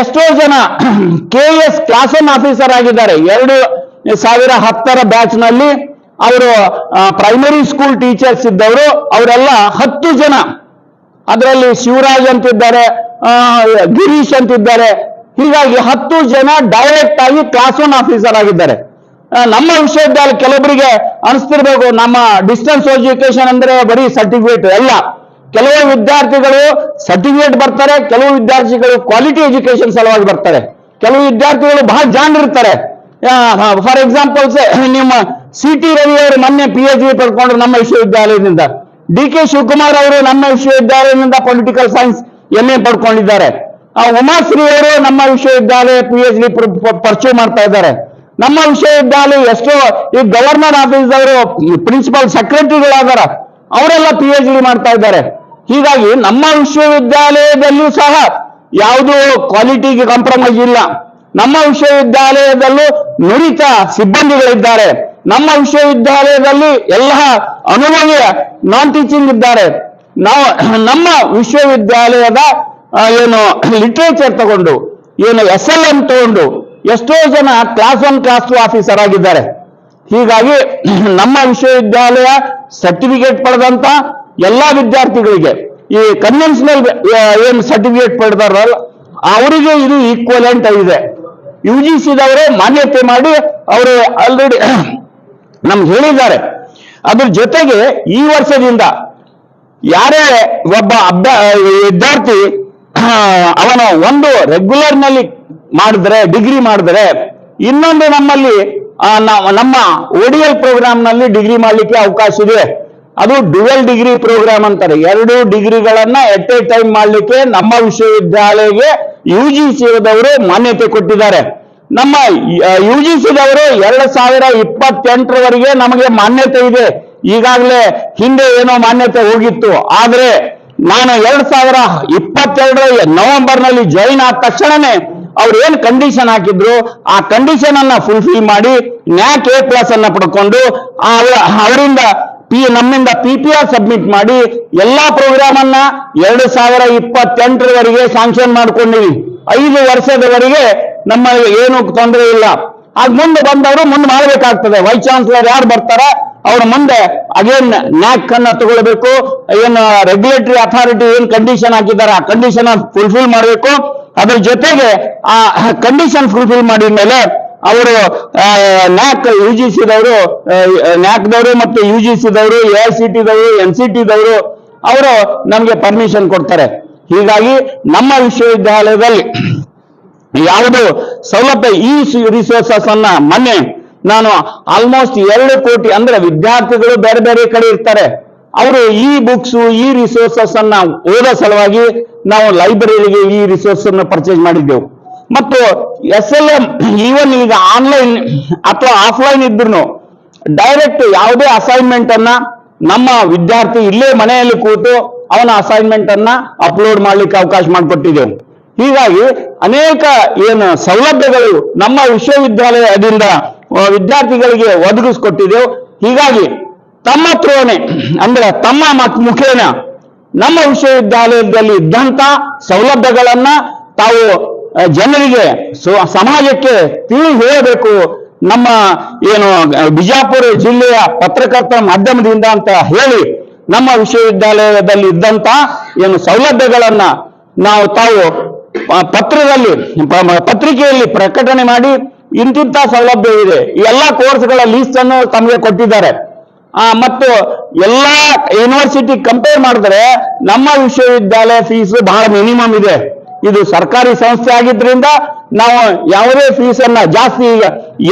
ಎಷ್ಟೋ ಜನ K S class one officer ಆಗಿದ್ದಾರೆ. ಎರಡು ಸಾವಿರ ಹತ್ತರ ಬ್ಯಾಚ್ನಲ್ಲಿ ಅವರು ಪ್ರೈಮರಿ ಸ್ಕೂಲ್ ಟೀಚರ್ಸ್ ಇದ್ದವರು, ಅವರೆಲ್ಲ ಹತ್ತು ಜನ. ಅದರಲ್ಲಿ ಶಿವರಾಜ್ ಅಂತಿದ್ದಾರೆ ಗಿರೀಶ್ ಅಂತಿದ್ದಾರೆ. ಹೀಗಾಗಿ ಹತ್ತು ಜನ ಡೈರೆಕ್ಟ್ ಆಗಿ ಕ್ಲಾಸ್ ಒನ್ ಆಫೀಸರ್ ಆಗಿದ್ದಾರೆ. ನಮ್ಮ ವಿಶ್ವವಿದ್ಯಾಲಯ ಕೆಲವರಿಗೆ ಅನಿಸ್ತಿರ್ಬೇಕು, ನಮ್ಮ ಡಿಸ್ಟೆನ್ಸ್ ಎಜುಕೇಶನ್ ಅಂದ್ರೆ ಬರೀ ಸರ್ಟಿಫಿಕೇಟ್ ಎಲ್ಲ ಕೆಲವು ವಿದ್ಯಾರ್ಥಿಗಳು ಸರ್ಟಿಫಿಕೇಟ್ ಬರ್ತಾರೆ, ಕೆಲವು ವಿದ್ಯಾರ್ಥಿಗಳು ಕ್ವಾಲಿಟಿ ಎಜುಕೇಶನ್ ಸಲುವಾಗಿ ಬರ್ತಾರೆ. ಕೆಲವು ವಿದ್ಯಾರ್ಥಿಗಳು ಬಹಳ ಜಾಣರಿರ್ತಾರೆ ಫಾರ್ ಎಕ್ಸಾಂಪಲ್ಸ್ ನಿಮ್ಮ ಸಿ ಟಿ ರವಿ ಅವರು ಮೊನ್ನೆ ಪಿ ಎಚ್ ಡಿ ಪಡ್ಕೊಂಡ್ರು ನಮ್ಮ ವಿಶ್ವವಿದ್ಯಾಲಯದಿಂದ. ಡಿ ಕೆ ಶಿವಕುಮಾರ್ ಅವರು ನಮ್ಮ ವಿಶ್ವವಿದ್ಯಾಲಯದಿಂದ ಪೊಲಿಟಿಕಲ್ ಸೈನ್ಸ್ ಎಂ ಎ ಪಡ್ಕೊಂಡಿದ್ದಾರೆ. ಆ, ಉಮಾಶ್ರೀ ಅವರು ನಮ್ಮ ವಿಶ್ವವಿದ್ಯಾಲಯ ಪಿ ಎಚ್ ಡಿ ಪರ್ಚೂ ಮಾಡ್ತಾ ಇದ್ದಾರೆ. ನಮ್ಮ ವಿಶ್ವವಿದ್ಯಾಲಯ ಎಷ್ಟೋ ಈ ಗವರ್ನರ್ ಆಫೀಸ್ ಅವರು ಪ್ರಿನ್ಸಿಪಲ್ ಸೆಕ್ರೆಟರಿಗಳಾದಾರ ಅವರೆಲ್ಲ ಪಿ ಎಚ್ ಡಿ ಮಾಡ್ತಾ ಇದ್ದಾರೆ. ಹೀಗಾಗಿ ನಮ್ಮ ವಿಶ್ವವಿದ್ಯಾಲಯದಲ್ಲೂ ಸಹ ಯಾವುದು ಕ್ವಾಲಿಟಿಗೆ ಕಾಂಪ್ರಮೈಸ್ ಇಲ್ಲ. ನಮ್ಮ ವಿಶ್ವವಿದ್ಯಾಲಯದಲ್ಲೂ ನುರಿತ ಸಿಬ್ಬಂದಿಗಳಿದ್ದಾರೆ. ನಮ್ಮ ವಿಶ್ವವಿದ್ಯಾಲಯದಲ್ಲಿ ಎಲ್ಲ ಅನುಭವಿ ನಾನ್ ಟೀಚಿಂಗ್ ಇದ್ದಾರೆ. ನಾವು ನಮ್ಮ ವಿಶ್ವವಿದ್ಯಾಲಯದ ಏನು ಲಿಟ್ರೇಚರ್ ತಗೊಂಡು, ಏನು ಎಸ್ ಎಲ್ ಎಂ ತಗೊಂಡು ಎಷ್ಟೋ ಜನ class one class two officer ಆಗಿದ್ದಾರೆ. ಹೀಗಾಗಿ ನಮ್ಮ ವಿಶ್ವವಿದ್ಯಾಲಯ ಸರ್ಟಿಫಿಕೇಟ್ ಪಡೆದಂತ ಎಲ್ಲಾ ವಿದ್ಯಾರ್ಥಿಗಳಿಗೆ ಈ ಕನ್ವೆನ್ಷನಲ್ ಏನು ಸರ್ಟಿಫಿಕೇಟ್ ಪಡೆದಾರಲ್ಲ ಅವರಿಗೆ ಇದು ಈಕ್ವಲೆಂಟ್ ಆಗಿದೆ. ಯು ಜಿ ಸಿದವರು ಮಾನ್ಯತೆ ಮಾಡಿ ಅವರು ಆಲ್ರೆಡಿ ನಮ್ಗೆ ಹೇಳಿದ್ದಾರೆ. ಅದ್ರ ಜೊತೆಗೆ ಈ ವರ್ಷದಿಂದ ಯಾರೇ ಒಬ್ಬ ಅಭ್ಯ, ವಿದ್ಯಾರ್ಥಿ ಅವನು ಒಂದು ರೆಗ್ಯುಲರ್ನಲ್ಲಿ ಮಾಡಿದ್ರೆ ಡಿಗ್ರಿ ಮಾಡಿದ್ರೆ, ಇನ್ನೊಂದು ನಮ್ಮಲ್ಲಿ ನಮ್ಮ ಓಡಿಎಲ್ ಪ್ರೋಗ್ರಾಮ್ನಲ್ಲಿ ಡಿಗ್ರಿ ಮಾಡಲಿಕ್ಕೆ ಅವಕಾಶ ಇದೆ. ಅದು ಡುವೆಲ್ ಡಿಗ್ರಿ ಪ್ರೋಗ್ರಾಮ್ ಅಂತಾರೆ. ಎರಡು ಡಿಗ್ರಿಗಳನ್ನ ಎಟ್ ಎ ಟೈಮ್ ಮಾಡಲಿಕ್ಕೆ ನಮ್ಮ ವಿಶ್ವವಿದ್ಯಾಲಯಕ್ಕೆ ಯು ಜಿ ಸಿದವರು ಮಾನ್ಯತೆ ಕೊಟ್ಟಿದ್ದಾರೆ. ನಮ್ಮ ಯು ಜಿ ಸಿದವರು ಎರಡ್ ಸಾವಿರ ಇಪ್ಪತ್ತೆಂಟರವರೆಗೆ ನಮಗೆ ಮಾನ್ಯತೆ ಇದೆ. ಈಗಾಗಲೇ ಹಿಂದೆ ಏನೋ ಮಾನ್ಯತೆ ಹೋಗಿತ್ತು. ಆದ್ರೆ ನಾನು ಎರಡ್ ಸಾವಿರ ಇಪ್ಪತ್ತೆರಡರ ನವೆಂಬರ್ನಲ್ಲಿ ಜಾಯಿನ್ ಆದ ತಕ್ಷಣನೇ ಅವ್ರು ಏನ್ ಕಂಡೀಷನ್ ಹಾಕಿದ್ರು? ಆ ಕಂಡೀಷನ್ ಅನ್ನ ಫುಲ್ಫಿಲ್ ಮಾಡಿ ನ್ಯಾಕ್ ಎ ಪ್ಲಸ್ ಅನ್ನ ಪಡ್ಕೊಂಡು ಅವರಿಂದ ಪಿ ನಮ್ಮಿಂದ ಪಿ ಪಿ ಆರ್ ಸಬ್ಮಿಟ್ ಮಾಡಿ ಎಲ್ಲಾ ಪ್ರೋಗ್ರಾಮ್ ಅನ್ನ ಎರಡು ಸಾವಿರ ಇಪ್ಪತ್ತೆಂಟರವರೆಗೆ ಸ್ಯಾಂಕ್ಷನ್ ಮಾಡ್ಕೊಂಡಿವಿ. ಐದು ವರ್ಷದವರೆಗೆ ನಮ್ಮ ಏನು ತೊಂದರೆ ಇಲ್ಲ. ಆಗ ಮುಂದೆ ಬಂದವರು ಮುಂದೆ ಮಾಡಬೇಕಾಗ್ತದೆ. ವೈಸ್ ಚಾನ್ಸಲರ್ ಯಾರು ಬರ್ತಾರ? ಅವ್ರ ಮುಂದೆ ಅಗೇನ್ ನ್ಯಾಕ್ ಅನ್ನ ತಗೊಳ್ಬೇಕು, ಏನು ರೆಗ್ಯುಲೇಟರಿ ಅಥಾರಿಟಿ ಏನ್ ಕಂಡೀಷನ್ ಹಾಕಿದ್ದಾರೆ, ಆ ಕಂಡೀಷನ್ ಫುಲ್ಫಿಲ್ ಮಾಡಬೇಕು. ಅದ್ರ ಜೊತೆಗೆ, ಆ ಕಂಡೀಷನ್ ಫುಲ್ಫಿಲ್ ಮಾಡಿದ ಮೇಲೆ, ಅವರು ನ್ಯಾಕ್ ಯು ಜಿ ಸಿದವರು ನ್ಯಾಕ್ದವರು ಮತ್ತು ಯು ಜಿ ಸಿದವರು ಎ ಐ ಸಿ ಟಿದವರು ಎನ್ ಸಿ ಟಿದವರು ಅವರು ನಮಗೆ ಪರ್ಮಿಷನ್ ಕೊಡ್ತಾರೆ. ಹೀಗಾಗಿ, ನಮ್ಮ ವಿಶ್ವವಿದ್ಯಾಲಯದಲ್ಲಿ, ಯಾವುದು ಸೌಲಭ್ಯ ಈ ರಿಸೋರ್ಸಸ್ ಅನ್ನ ಮೊನ್ನೆ ನಾನು ಆಲ್ಮೋಸ್ಟ್ ಎರಡು ಕೋಟಿ ಅಂದ್ರೆ ವಿದ್ಯಾರ್ಥಿಗಳು ಬೇರೆ ಬೇರೆ ಕಡೆ ಇರ್ತಾರೆ. ಅವರು ಈ ಬುಕ್ಸ್ ಈ ರಿಸೋರ್ಸಸ್ ಅನ್ನ ಓದೋ ಸಲುವಾಗಿ ನಾವು ಲೈಬ್ರರಿಗೆ ಈ ರಿಸೋರ್ಸ್ ಅನ್ನ ಪರ್ಚೇಸ್ ಮಾಡಿದ್ದೆವು. ಮತ್ತು ಎಸ್ ಎಲ್ ಎಂ ಈವನ್ ಈಗ ಆನ್ಲೈನ್ ಅಥವಾ ಆಫ್ಲೈನ್ ಇದ್ರು ಡೈರೆಕ್ಟ್ ಯಾವುದೇ ಅಸೈನ್ಮೆಂಟ್ ಅನ್ನ ನಮ್ಮ ವಿದ್ಯಾರ್ಥಿ ಇಲ್ಲೇ ಮನೆಯಲ್ಲಿ ಕೂತು ಅವನ ಅಸೈನ್ಮೆಂಟ್ ಅನ್ನ ಅಪ್ಲೋಡ್ ಮಾಡ್ಲಿಕ್ಕೆ ಅವಕಾಶ ಮಾಡಿಕೊಟ್ಟಿದ್ದೆವು. ಹೀಗಾಗಿ ಅನೇಕ ಏನು ಸೌಲಭ್ಯಗಳು ನಮ್ಮ ವಿಶ್ವವಿದ್ಯಾಲಯದಿಂದ ವಿದ್ಯಾರ್ಥಿಗಳಿಗೆ ಒದಗಿಸ್ಕೊಟ್ಟಿದ್ದೆವು ಹೀಗಾಗಿ ತಮ್ಮ ತ್ರೋಣೆ, ಅಂದ್ರೆ ತಮ್ಮ ಮತ್ತು ಮುಖೇನ, ನಮ್ಮ ವಿಶ್ವವಿದ್ಯಾಲಯದಲ್ಲಿ ಇದ್ದಂತ ಸೌಲಭ್ಯಗಳನ್ನ ತಾವು ಜನರಿಗೆ ಸಮಾಜಕ್ಕೆ ತಿಳಿ ಹೇಳಬೇಕು. ನಮ್ಮ ಏನು, ಬಿಜಾಪುರ ಜಿಲ್ಲೆಯ ಪತ್ರಕರ್ತ ಮಾಧ್ಯಮದಿಂದ ಅಂತ ಹೇಳಿ ನಮ್ಮ ವಿಶ್ವವಿದ್ಯಾಲಯದಲ್ಲಿ ಇದ್ದಂತ ಏನು ಸೌಲಭ್ಯಗಳನ್ನ ನಾವು ತಾವು ಪತ್ರದಲ್ಲಿ ಪತ್ರಿಕೆಯಲ್ಲಿ ಪ್ರಕಟಣೆ ಮಾಡಿ ಇಂತಿಂತ ಸೌಲಭ್ಯ ಇದೆ. ಎಲ್ಲ ಕೋರ್ಸ್ಗಳ ಲೀಸ್ಟ್ ಅನ್ನು ತಮಗೆ ಕೊಟ್ಟಿದ್ದಾರೆ. ಮತ್ತು ಎಲ್ಲಾ ಯೂನಿವರ್ಸಿಟಿ ಕಂಪೇರ್ ಮಾಡಿದ್ರೆ ನಮ್ಮ ವಿಶ್ವವಿದ್ಯಾಲಯ ಫೀಸ್ ಬಹಳ ಮಿನಿಮಮ್ ಇದೆ. ಇದು ಸರ್ಕಾರಿ ಸಂಸ್ಥೆ ಆಗಿದ್ರಿಂದ ನಾವು ಯಾವುದೇ ಫೀಸ್ ಅನ್ನ ಜಾಸ್ತಿ ಈಗ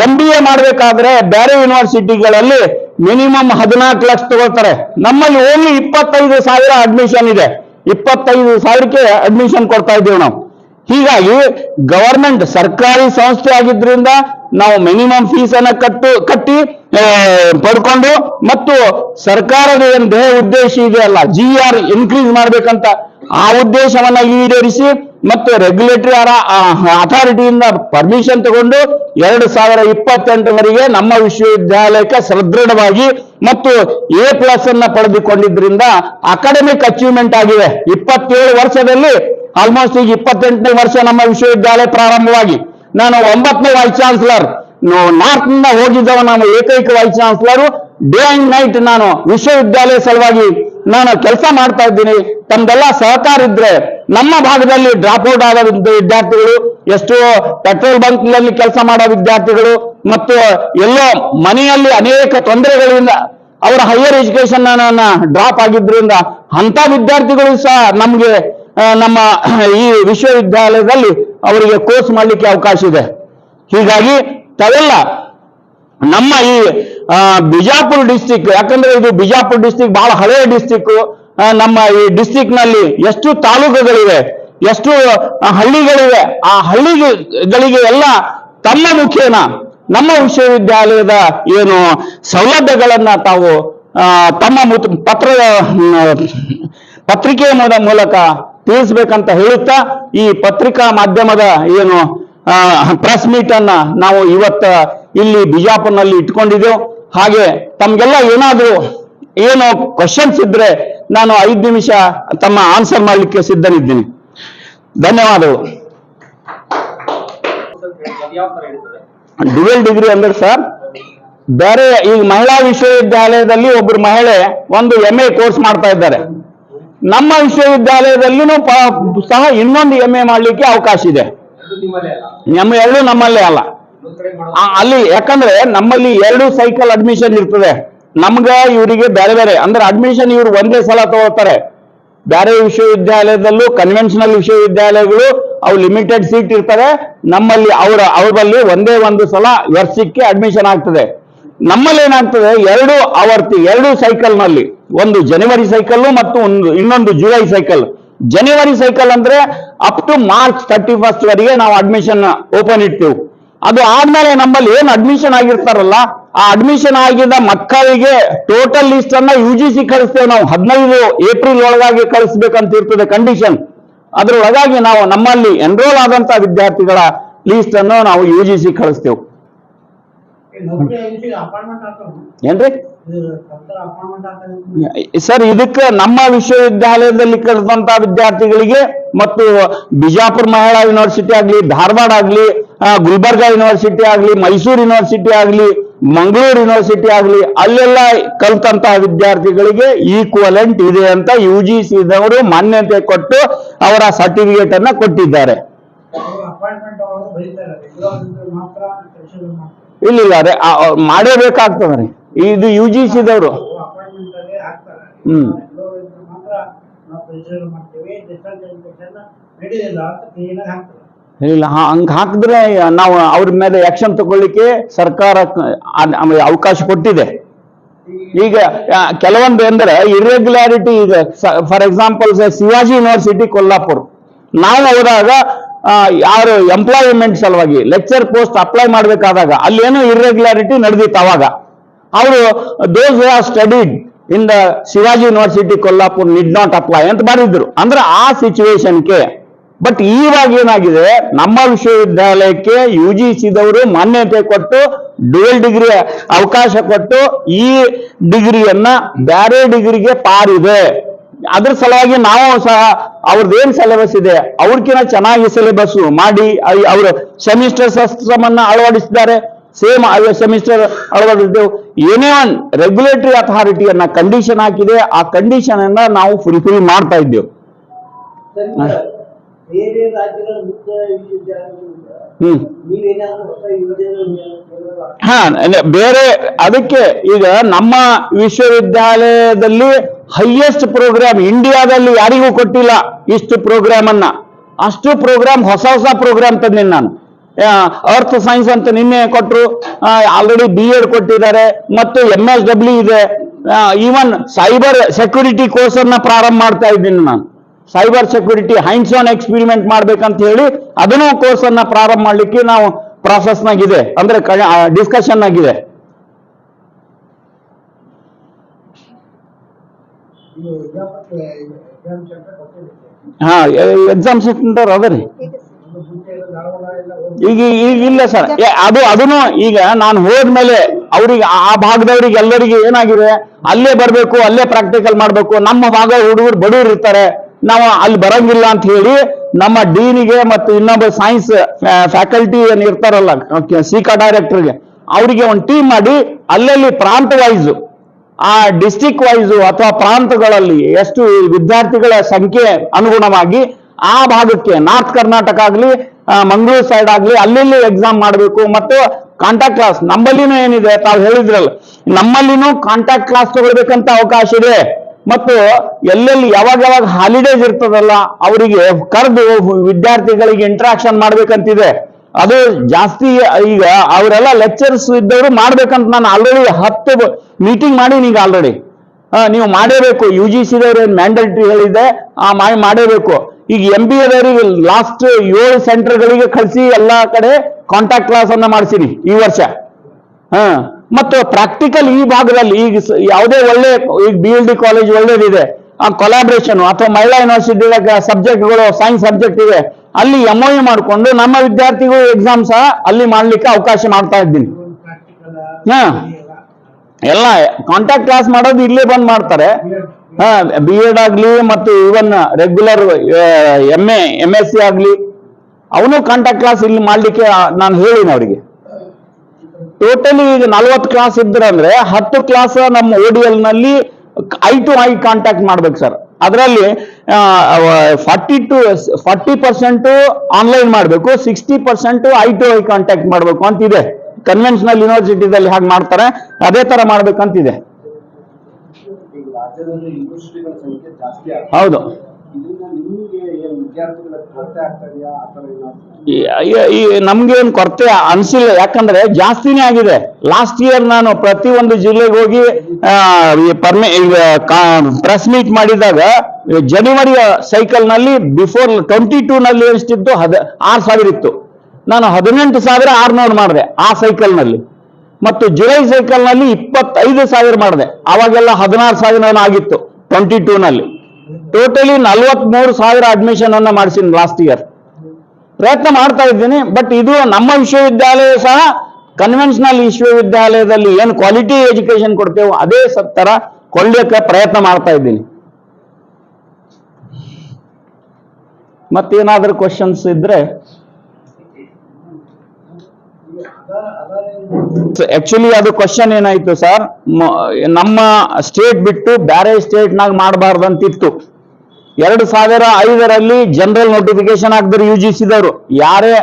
ಎಂ ಬಿ ಎ ಮಾಡಬೇಕಾದ್ರೆ ಬೇರೆ ಯೂನಿವರ್ಸಿಟಿಗಳಲ್ಲಿ ಮಿನಿಮಮ್ ಹದಿನಾಲ್ಕು ಲಕ್ಷ ತಗೋತಾರೆ ನಮ್ಮಲ್ಲಿ ಓನ್ಲಿ ಇಪ್ಪತ್ತೈದು ಸಾವಿರ ಅಡ್ಮಿಷನ್ ಇದೆ. ಇಪ್ಪತ್ತೈದು ಸಾವಿರಕ್ಕೆ ಅಡ್ಮಿಷನ್ ಕೊಡ್ತಾ ಇದ್ದೀವಿ ನಾವು. ಹೀಗಾಗಿ ಗವರ್ಮೆಂಟ್ ಸರ್ಕಾರಿ ಸಂಸ್ಥೆ ಆಗಿದ್ರಿಂದ ನಾವು ಮಿನಿಮಮ್ ಫೀಸ್ ಅನ್ನು ಕಟ್ಟು, ಕಟ್ಟಿ ಪಡ್ಕೊಂಡು ಮತ್ತು ಸರ್ಕಾರದ ಏನು ದೇಹ ಉದ್ದೇಶ ಇದೆಯಲ್ಲ ಜಿ ಆರ್ ಇನ್ಕ್ರೀಸ್ ಮಾಡ್ಬೇಕಂತ ಆ ಉದ್ದೇಶವನ್ನ ಈಡೇರಿಸಿ ಮತ್ತು ರೆಗ್ಯುಲೇಟರಿ ಅಥಾರಿಟಿಯಿಂದ ಪರ್ಮಿಷನ್ ತಗೊಂಡು ಎರಡು ಸಾವಿರ ಇಪ್ಪತ್ತೆಂಟರವರೆಗೆ ನಮ್ಮ ವಿಶ್ವವಿದ್ಯಾಲಯಕ್ಕೆ ಸದೃಢವಾಗಿ ಮತ್ತು ಎ ಪ್ಲಸ್ ಅನ್ನ ಪಡೆದುಕೊಂಡಿದ್ರಿಂದ ಅಕಾಡೆಮಿಕ್ ಅಚೀವ್ಮೆಂಟ್ ಆಗಿದೆ ಇಪ್ಪತ್ತೇಳು ವರ್ಷದಲ್ಲಿ ಆಲ್ಮೋಸ್ಟ್ ಈಗ ಇಪ್ಪತ್ತೆಂಟನೇ ವರ್ಷ ನಮ್ಮ ವಿಶ್ವವಿದ್ಯಾಲಯ ಪ್ರಾರಂಭವಾಗಿ. ನಾನು ಒಂಬತ್ತನೇ ವೈಸ್ ಚಾನ್ಸಲರ್ ನಾರ್ತ್ನಿಂದ ಹೋಗಿದ್ದವ ನಾನು ಏಕೈಕ vice chancellor day and night ನಾನು ವಿಶ್ವವಿದ್ಯಾಲಯ ಸಲುವಾಗಿ ನಾನು ಕೆಲಸ ಮಾಡ್ತಾ ಇದ್ದೀನಿ. ತಮ್ದೆಲ್ಲ ಸಹಕಾರ ಇದ್ರೆ ನಮ್ಮ ಭಾಗದಲ್ಲಿ ಡ್ರಾಪ್ ಔಟ್ ಆದ ವಿದ್ಯಾರ್ಥಿಗಳು, ಎಷ್ಟೋ ಪೆಟ್ರೋಲ್ ಬಂಕ್ನಲ್ಲಿ ಕೆಲಸ ಮಾಡೋ ವಿದ್ಯಾರ್ಥಿಗಳು, ಮತ್ತು ಎಲ್ಲೋ ಮನೆಯಲ್ಲಿ ಅನೇಕ ತೊಂದರೆಗಳಿಂದ ಅವರ ಹೈಯರ್ ಎಜುಕೇಶನ್ ಡ್ರಾಪ್ ಆಗಿದ್ರಿಂದ ಅಂತ ವಿದ್ಯಾರ್ಥಿಗಳು ಸಹ ನಮಗೆ ನಮ್ಮ ಈ ವಿಶ್ವವಿದ್ಯಾಲಯದಲ್ಲಿ ಅವರಿಗೆ ಕೋರ್ಸ್ ಮಾಡಲಿಕ್ಕೆ ಅವಕಾಶ ಇದೆ. ಹೀಗಾಗಿ ತಾವೆಲ್ಲ ನಮ್ಮ ಈ ಬಿಜಾಪುರ್ ಡಿಸ್ಟಿಕ್ ಯಾಕಂದ್ರೆ ಇದು ಬಿಜಾಪುರ ಡಿಸ್ಟಿಕ್ ಬಹಳ ಹಳೆಯ ಡಿಸ್ಟಿಕ್ ನಮ್ಮ ಈ ಡಿಸ್ಟಿಕ್ನಲ್ಲಿ ಎಷ್ಟು ತಾಲೂಕುಗಳಿವೆ, ಎಷ್ಟು ಹಳ್ಳಿಗಳಿವೆ, ಆ ಹಳ್ಳಿಗಳಿಗೆ ಎಲ್ಲ ತಮ್ಮ ಮುಖೇನ ನಮ್ಮ ವಿಶ್ವವಿದ್ಯಾಲಯದ ಏನು ಸೌಲಭ್ಯಗಳನ್ನ ತಾವು ತಮ್ಮ ಮುತ್- ಪತ್ರ ಪತ್ರಿಕೆಯ ಮೂಲ- ಮೂಲಕ ತಿಳಿಸ್ಬೇಕಂತ ಹೇಳುತ್ತಾ ಈ ಪತ್ರಿಕಾ ಮಾಧ್ಯಮದ ಏನು ಪ್ರೆಸ್ ಮೀಟ್ ಅನ್ನ ನಾವು ಇವತ್ತ ಇಲ್ಲಿ ಬಿಜಾಪುರ್ನಲ್ಲಿ ಇಟ್ಕೊಂಡಿದ್ದೆವು. ಹಾಗೆ ತಮ್ಗೆಲ್ಲ ಏನಾದರೂ ಏನು ಕ್ವಶನ್ಸ್ ಇದ್ರೆ ನಾನು ಐದು ನಿಮಿಷ ತಮ್ಮ ಆನ್ಸರ್ ಮಾಡಲಿಕ್ಕೆ ಸಿದ್ಧನಿದ್ದೀನಿ ಧನ್ಯವಾದಗಳು. ಯಾವ ಡ್ಯುವೆಲ್ ಡಿಗ್ರಿ ಅಂದ್ರೆ ಸರ್ ಬೇರೆ ಈಗ ಮಹಿಳಾ ವಿಶ್ವವಿದ್ಯಾಲಯದಲ್ಲಿ ಒಬ್ಬರು ಮಹಿಳೆ ಒಂದು ಎಂ ಎ ಕೋರ್ಸ್ ಮಾಡ್ತಾ ಇದ್ದಾರೆ. ನಮ್ಮ ವಿಶ್ವವಿದ್ಯಾಲಯದಲ್ಲಿನೂ ಪ- ಸಹ ಇನ್ನೊಂದು ಎಂ ಎ ಮಾಡಲಿಕ್ಕೆ ಅವಕಾಶ ಇದೆ. ನಮ್ಮ ಎರಡು ನಮ್ಮಲ್ಲೇ ಅಲ್ಲ. ಅಲ್ಲಿ ಯಾಕಂದ್ರೆ ನಮ್ಮಲ್ಲಿ ಎರಡು ಸೈಕಲ್ ಅಡ್ಮಿಷನ್ ಇರ್ತದೆ. ನಮ್ಗ ಇವರಿಗೆ ಬೇರೆ ಬೇರೆ, ಅಂದ್ರೆ ಅಡ್ಮಿಷನ್ ಇವರು ಒಂದೇ ಸಲ ತಗೋತಾರೆ ಬೇರೆ ವಿಶ್ವವಿದ್ಯಾಲಯದಲ್ಲೂ ಕನ್ವೆನ್ಷನಲ್ ವಿಶ್ವವಿದ್ಯಾಲಯಗಳು ಅವು ಲಿಮಿಟೆಡ್ ಸೀಟ್ ಇರ್ತವೆ. ನಮ್ಮಲ್ಲಿ ಅವರ, ಅವರಲ್ಲಿ ಒಂದೇ ಒಂದು ಸಲ ವರ್ಷಕ್ಕೆ ಅಡ್ಮಿಷನ್ ಆಗ್ತದೆ. ನಮ್ಮಲ್ಲಿ ಏನಾಗ್ತದೆ ಎರಡು ಆವರ್ತಿ, ಎರಡು ಸೈಕಲ್ನಲ್ಲಿ. ಒಂದು ಜನವರಿ ಸೈಕಲ್ ಮತ್ತು ಒಂದು ಇನ್ನೊಂದು ಜುಲೈ ಸೈಕಲ್ ಜನವರಿ ಸೈಕಲ್ ಅಂದ್ರೆ up to March thirty first ವರೆಗೆ ನಾವು ಅಡ್ಮಿಷನ್ ಓಪನ್ ಇಡ್ತೇವೆ. ಅದು ಆದ್ಮೇಲೆ ನಮ್ಮಲ್ಲಿ ಏನ್ ಅಡ್ಮಿಷನ್ ಆಗಿರ್ತಾರಲ್ಲ ಆ ಅಡ್ಮಿಷನ್ ಆಗಿದ್ದ ಮಕ್ಕಳಿಗೆ ಟೋಟಲ್ ಲಿಸ್ಟ್ ಅನ್ನ ಯು ಜಿ ಸಿ ಕಳಿಸ್ತೇವೆ ನಾವು. ಹದಿನೈದು ಏಪ್ರಿಲ್ ಒಳಗಾಗಿ ಕಳಿಸ್ಬೇಕಂತ ಇರ್ತದೆ ಕಂಡೀಷನ್ ಅದ್ರೊಳಗಾಗಿ ನಾವು ನಮ್ಮಲ್ಲಿ ಎನ್ರೋಲ್ ಆದಂತ ವಿದ್ಯಾರ್ಥಿಗಳ ಲಿಸ್ಟ್ ಅನ್ನು ನಾವು ಯು ಜಿ ಸಿ ಕಳಿಸ್ತೇವೆ. ಏನ್ರಿ? ಸರ್ ಇದಕ್ಕೆ ನಮ್ಮ ವಿಶ್ವವಿದ್ಯಾಲಯದಲ್ಲಿ ಕಲಿತಂತ ವಿದ್ಯಾರ್ಥಿಗಳಿಗೆ ಮತ್ತು ಬಿಜಾಪುರ ಮಹಿಳಾ ಯೂನಿವರ್ಸಿಟಿ ಆಗ್ಲಿ ಧಾರವಾಡ ಆಗ್ಲಿ ಗುಲ್ಬರ್ಗಾ ಯೂನಿವರ್ಸಿಟಿ ಆಗ್ಲಿ ಮೈಸೂರು ಯೂನಿವರ್ಸಿಟಿ ಆಗ್ಲಿ ಮಂಗಳೂರು ಯೂನಿವರ್ಸಿಟಿ ಆಗ್ಲಿ ಅಲ್ಲೆಲ್ಲ ಕಲಿತಂತ ವಿದ್ಯಾರ್ಥಿಗಳಿಗೆ ಈಕ್ವಲೆಂಟ್ ಇದೆ ಅಂತ ಯು ಜಿ ಸಿದವರು ಮಾನ್ಯತೆ ಕೊಟ್ಟು ಅವರ ಸರ್ಟಿಫಿಕೇಟ್ ಅನ್ನ ಕೊಟ್ಟಿದ್ದಾರೆ. ಇಲ್ಲ ಇಲ್ಲ ರೇ- ಮಾಡೇಬೇಕಾಗ್ತದೆ ರೀ ಇದು ಯು ಜಿ ಸಿ ದವರು. ಹ್ಮ್. ಇಲ್ಲ ಹಾ- ಹಂಗ್ ಹಾಕಿದ್ರೆ ನಾವು ಅವ್ರ ಮೇಲೆ ಆಕ್ಷನ್ ತಗೊಳ್ಳಿಕ್ಕೆ ಸರ್ಕಾರ ಅವಕಾಶ ಕೊಟ್ಟಿದೆ. ಈಗ ಕೆಲವೊಂದು ಎಂದ್ರೆ ಇರ್ರೆಗ್ಯುಲಾರಿಟಿ ಈಗ for example Shivaji university Kolhapur ನಾವು ಹೋದಾಗ ಯಾರು ಎಂಪ್ಲಾಯ್ಮೆಂಟ್ ಸಲುವಾಗಿ ಲೆಕ್ಚರ್ ಪೋಸ್ಟ್ ಅಪ್ಲೈ ಮಾಡಬೇಕಾದಾಗ ಅಲ್ಲೇನೋ ಇರ್ರೆಗ್ಯುಲಾರಿಟಿ ನಡೆದಿತ್ತು ಅವಾಗ. ಅವರು those are studied in the Shivaji university Kolhapur need not apply ಅಂತ ಬರೆದಿದ್ರು. ಅಂದ್ರೆ ಆ ಸಿಚುವೇಶನ್ಗೆ ಬಟ್ ಇವಾಗ ಏನಾಗಿದೆ, ನಮ್ಮ ವಿಶ್ವವಿದ್ಯಾಲಯಕ್ಕೆ ಯು ಜಿ ಸಿದವರು ಮಾನ್ಯತೆ ಕೊಟ್ಟು ಡುವೆಲ್ ಡಿಗ್ರಿ ಅವಕಾಶ ಕೊಟ್ಟು, ಈ ಡಿಗ್ರಿಯನ್ನ ಬೇರೆ ಡಿಗ್ರಿಗೆ ಪಾರಿದೆ ಅದ್ರ ಸಲುವಾಗಿ ನಾವು ಸಹ ಅವ್ರದ್ದೇನ್ ಸಿಲೆಬಸ್ ಇದೆ, ಅವ್ರಕಿನ್ನ ಚೆನ್ನಾಗಿ ಸಿಲೆಬಸ್ ಮಾಡಿ, ಅವರು ಸೆಮಿಸ್ಟರ್ ಸಿಸ್ಟಮ್ ಅನ್ನ ಅಳವಡಿಸಿದ್ದಾರೆ ಸೇಮ್ ಐ ಎಸ್ ಸೆಮಿಸ್ಟರ್ ಅಳವಡಿಸಿದ್ದೆವು ಏನೇ ಒಂದು ರೆಗ್ಯುಲೇಟರಿ ಅಥಾರಿಟಿಯನ್ನ ಕಂಡೀಷನ್ ಹಾಕಿದೆ ಆ ಕಂಡೀಷನ್ ಅನ್ನ ನಾವು ಫುಲ್ಫಿಲ್ ಮಾಡ್ತಾ ಇದ್ದೇವೆ. ಹಾ. ಬೇರೆ ಅದಕ್ಕೆ ಈಗ ನಮ್ಮ ವಿಶ್ವವಿದ್ಯಾಲಯದಲ್ಲಿ ಹೈಯೆಸ್ಟ್ ಪ್ರೋಗ್ರಾಮ್ ಇಂಡಿಯಾದಲ್ಲಿ ಯಾರಿಗೂ ಕೊಟ್ಟಿಲ್ಲ ಇಷ್ಟು ಪ್ರೋಗ್ರಾಮ್ ಅನ್ನ. ಅಷ್ಟು ಪ್ರೋಗ್ರಾಮ್ ಹೊಸ ಹೊಸ ಪ್ರೋಗ್ರಾಮ್ ತಂದಿನಿ ನಾನು. ಅರ್ತ್ ಸೈನ್ಸ್ ಅಂತ ನಿನ್ನೆ ಕೊಟ್ಟರು ಆಲ್ರೆಡಿ ಬಿ ಎಡ್ ಕೊಟ್ಟಿದ್ದಾರೆ. ಮತ್ತು ಎಂ ಎಸ್ ಡಬ್ಲ್ಯೂ ಇದೆ. ಈವನ್ ಸೈಬರ್ ಸೆಕ್ಯೂರಿಟಿ ಕೋರ್ಸ್ ಅನ್ನ ಪ್ರಾರಂಭ ಮಾಡ್ತಾ ಇದ್ದೀನಿ ನಾನು. Cyber security hands on experiment ಮಾಡ್ಬೇಕಂತ ಹೇಳಿ ಅದನ್ನು ಕೋರ್ಸ್ ಅನ್ನ ಪ್ರಾರಂಭ ಮಾಡಲಿಕ್ಕೆ ನಾವು ಪ್ರಾಸೆಸ್ ನಾಗಿದೆ. ಅಂದ್ರೆ ಡಿಸ್ಕಷನ್ ಆಗಿದೆ ಹಾ ಎಕ್ಸಾಮ್ ಸೆಂಟರ್ ಅದ ರೀ ಒಂದು ಗುಂಟೆ ಎಲ್ಲ ಧಾರವಾಡ ಎಲ್ಲ ಹೋಗಿ ಈಗ ಈಗ ಇಲ್ಲ ಸರ್. ಅದು, ಅದನ್ನು ಈಗ ನಾನು ಹೋದ್ಮೇಲೆ ಅವ್ರಿಗೆ ಆ ಭಾಗದವ್ರಿಗೆ ಎಲ್ಲರಿಗೆ ಏನಾಗಿದೆ? ಅಲ್ಲೇ ಬರಬೇಕು, ಅಲ್ಲೇ ಪ್ರಾಕ್ಟಿಕಲ್ ಮಾಡ್ಬೇಕು. ನಮ್ಮ ಭಾಗ ಹುಡುಗರು ಬಡವ್ರು ಇರ್ತಾರೆ. ನಾವು ಅಲ್ಲಿ ಬರಂಗಿಲ್ಲ ಅಂತ ಹೇಳಿ ನಮ್ಮ ಡೀನಿಗೆ ಮತ್ತು ಇನ್ನೊಬ್ಬ ಸೈನ್ಸ್ ಫ್ಯಾಕಲ್ಟಿ ಏನು ಇರ್ತಾರಲ್ಲ ಸಿಕಾ ಡೈರೆಕ್ಟರ್ಗೆ ಅವರಿಗೆ ಒಂದು ಟೀಮ್ ಮಾಡಿ ಅಲ್ಲಲ್ಲಿ ಪ್ರಾಂತ ವೈಸ್ ಆ ಡಿಸ್ಟಿಕ್ ವೈಸ್ ಅಥವಾ ಪ್ರಾಂತಗಳಲ್ಲಿ ಎಷ್ಟು ವಿದ್ಯಾರ್ಥಿಗಳ ಸಂಖ್ಯೆ ಅನುಗುಣವಾಗಿ ಆ ಭಾಗಕ್ಕೆ ನಾರ್ತ್ ಕರ್ನಾಟಕ ಆಗ್ಲಿ ಮಂಗಳೂರು ಸೈಡ್ ಆಗ್ಲಿ ಅಲ್ಲಿ ಎಕ್ಸಾಮ್ ಮಾಡಬೇಕು. ಮತ್ತು ಕಾಂಟ್ಯಾಕ್ಟ್ ಕ್ಲಾಸ್ ನಮ್ಮಲ್ಲಿನೂ ಏನಿದೆ ತಾವು ಹೇಳಿದ್ರಲ್ಲ. ನಮ್ಮಲ್ಲಿನೂ ಕಾಂಟ್ಯಾಕ್ಟ್ ಕ್ಲಾಸ್ ತಗೊಳ್ಬೇಕಂತ ಅವಕಾಶ ಇದೆ. ಮತ್ತು ಎಲ್ಲೆಲ್ಲಿ ಯಾವಾಗ ಯಾವಾಗ ಹಾಲಿಡೇಸ್ ಇರ್ತದಲ್ಲ, ಅವರಿಗೆ ಕರೆದು ವಿದ್ಯಾರ್ಥಿಗಳಿಗೆ ಇಂಟ್ರಾಕ್ಷನ್ ಮಾಡ್ಬೇಕಂತಿದೆ. ಅದು ಜಾಸ್ತಿ, ಈಗ ಅವರೆಲ್ಲ ಲೆಕ್ಚರ್ಸ್ ಇದ್ದವರು ಮಾಡ್ಬೇಕಂತ ನಾನು ಆಲ್ರೆಡಿ ಹತ್ತು ಮೀಟಿಂಗ್ ಮಾಡೀನಿ ಈಗ ಆಲ್ರೆಡಿ ನೀವು ಮಾಡೇಬೇಕು. ಯು ಜಿ ಸಿದವ್ರು ಮ್ಯಾಂಡೇಟರಿ ಹೇಳಿದೆ ಆ, ಮಾಡಿ, ಮಾಡೇಬೇಕು. ಈಗ ಎಂ ಬಿ ಎದವರಿಗೆ ಲಾಸ್ಟ್ ಏಳು ಸೆಂಟರ್ಗಳಿಗೆ ಕಳಿಸಿ ಎಲ್ಲಾ ಕಡೆ ಕಾಂಟ್ಯಾಕ್ಟ್ ಕ್ಲಾಸ್ ಅನ್ನ ಮಾಡಿಸಿರಿ ಈ ವರ್ಷ. ಹಾ ಮತ್ತು ಪ್ರಾಕ್ಟಿಕಲ್ ಈ ಭಾಗದಲ್ಲಿ ಈಗ ಯಾವುದೇ ಒಳ್ಳೆ ಈಗ ಬಿ ಎಲ್ ಡಿ ಕಾಲೇಜ್ ಒಳ್ಳೇದಿದೆ ಆ ಕೊಲಾಬ್ರೇಷನ್ ಅಥವಾ ಮಹಿಳಾ ಯೂನಿವರ್ಸಿಟಿ ಸಬ್ಜೆಕ್ಟ್ಗಳು ಸೈನ್ಸ್ ಸಬ್ಜೆಕ್ಟ್ ಇದೆ ಅಲ್ಲಿ ಎಂ ಒ ಮಾಡಿಕೊಂಡು ನಮ್ಮ ವಿದ್ಯಾರ್ಥಿಗಳು ಎಕ್ಸಾಮ್ ಸಹ ಅಲ್ಲಿ ಮಾಡ್ಲಿಕ್ಕೆ ಅವಕಾಶ ಮಾಡ್ತಾ ಇದ್ದೀನಿ. ಹಾ. ಎಲ್ಲ. ಎಲ್ಲ ಕಾಂಟ್ಯಾಕ್ಟ್ ಕ್ಲಾಸ್ ಮಾಡೋದು ಇಲ್ಲೇ ಬಂದ್ ಮಾಡ್ತಾರೆ. ಬಿ ಎಡ್ ಆಗ್ಲಿ ಮತ್ತು even regular M A M S C ಆಗ್ಲಿ, ಅವನು ಕಾಂಟ್ಯಾಕ್ಟ್ ಕ್ಲಾಸ್ ಇಲ್ಲಿ ಮಾಡ್ಲಿಕ್ಕೆ ನಾನು ಹೇಳಿನ ಅವರಿಗೆ. ಟೋಟಲಿ ಈಗ ನಲ್ವತ್ತು ಕ್ಲಾಸ್ ಇದ್ರಂದ್ರೆ ಹತ್ತು ಕ್ಲಾಸ್ ನಮ್ಮ ಓಡಿಎಲ್ನಲ್ಲಿ ಐ ಟು ಐ ಕಾಂಟ್ಯಾಕ್ಟ್ ಮಾಡ್ಬೇಕು ಸರ್ ಅದರಲ್ಲಿ forty to forty percent online ಮಾಡಬೇಕು sixty percent eye to eye contact ಮಾಡಬೇಕು ಅಂತಿದೆ. ಕನ್ವೆನ್ಷನಲ್ ಯೂನಿವರ್ಸಿಟಿದಲ್ಲಿ ಹಾಗೆ ಮಾಡ್ತಾರೆ, ಅದೇ ತರ ಮಾಡ್ಬೇಕಂತಿದೆ. ರಾಜ್ಯದಲ್ಲಿ ಯೂನಿವರ್ಸಿಟಿಗಳ ಸಂಖ್ಯೆ ಜಾಸ್ತಿ ಆಗ್ತದೆ ಹೌದು. ಈ- ನಮ್ಗೇನ್ ಕೊರತೆ ಅನ್ಸಿಲ್ಲ. ಯಾಕಂದ್ರೆ ಜಾಸ್ತಿನೇ ಆಗಿದೆ. ಲಾಸ್ಟ್ ಇಯರ್ ನಾನು ಪ್ರತಿ ಒಂದು ಜಿಲ್ಲೆಗೆ ಹೋಗಿ ಈ ಪರ್ಮಿ ಪ್ರೆಸ್ ಮೀಟ್ ಮಾಡಿದಾಗ ಜನವರಿಯ ಸೈಕಲ್ನಲ್ಲಿ ಬಿಫೋರ್ ಟ್ವೆಂಟಿ ಟೂ ನಲ್ಲಿ ಎಷ್ಟಿತ್ತು ಹದ ಆರು ಸಾವಿರ ಇತ್ತು. ನಾನು ಹದಿನೆಂಟು ಸಾವಿರ ಆರ್ನೂರು ಮಾಡಿದೆ ಆ ಸೈಕಲ್ನಲ್ಲಿ. ಮತ್ತು ಜುಲೈ ಸೈಕಲ್ನಲ್ಲಿ ಇಪ್ಪತ್ತೈದು ಸಾವಿರ ಮಾಡಿದೆ. ಅವಾಗೆಲ್ಲ ಹದಿನಾರು ಸಾವಿರ ಆಗಿತ್ತು ಟ್ವೆಂಟಿ ಟೂ ನಲ್ಲಿ. ಟೋಟಲಿ ನಲ್ವತ್ಮೂರು ಸಾವಿರ ಅಡ್ಮಿಷನ್ ಅನ್ನ ಮಾಡಿಸಿನಿ ಲಾಸ್ಟ್ ಇಯರ್ ಪ್ರಯತ್ನ ಮಾಡ್ತಾ ಇದ್ದೀನಿ ಬಟ್ ಇದು ನಮ್ಮ ವಿಶ್ವವಿದ್ಯಾಲಯ ಸಹ ಕನ್ವೆನ್ಷನಲ್ ವಿಶ್ವವಿದ್ಯಾಲಯದಲ್ಲಿ ಏನು ಕ್ವಾಲಿಟಿ ಎಜುಕೇಶನ್ ಕೊಡ್ತೇವೋ ಅದೇ ಸತ್ತರ ತರ ಕೊಳ್ಳಕ್ಕೆ ಪ್ರಯತ್ನ ಮಾಡ್ತಾ ಇದ್ದೀನಿ. ಮತ್ತೇನಾದ್ರೂ ಕ್ವಶನ್ಸ್ ಇದ್ರೆ ಆಕ್ಚುಲಿ ಅದು ಕ್ವಶನ್ ಏನಾಯ್ತು ಸರ್ ನಮ್ಮ ಸ್ಟೇಟ್ ಬಿಟ್ಟು ಬೇರೆ ಸ್ಟೇಟ್ ನಾಗ ಮಾಡಬಾರ್ದಂತಿತ್ತು. ಎರಡು ಸಾವಿರ ಐದರಲ್ಲಿ ಜನರಲ್ ನೋಟಿಫಿಕೇಶನ್ ಹಾಕಿದ್ರು ಯು ಜಿ ಸಿದವರು ಯಾರೇ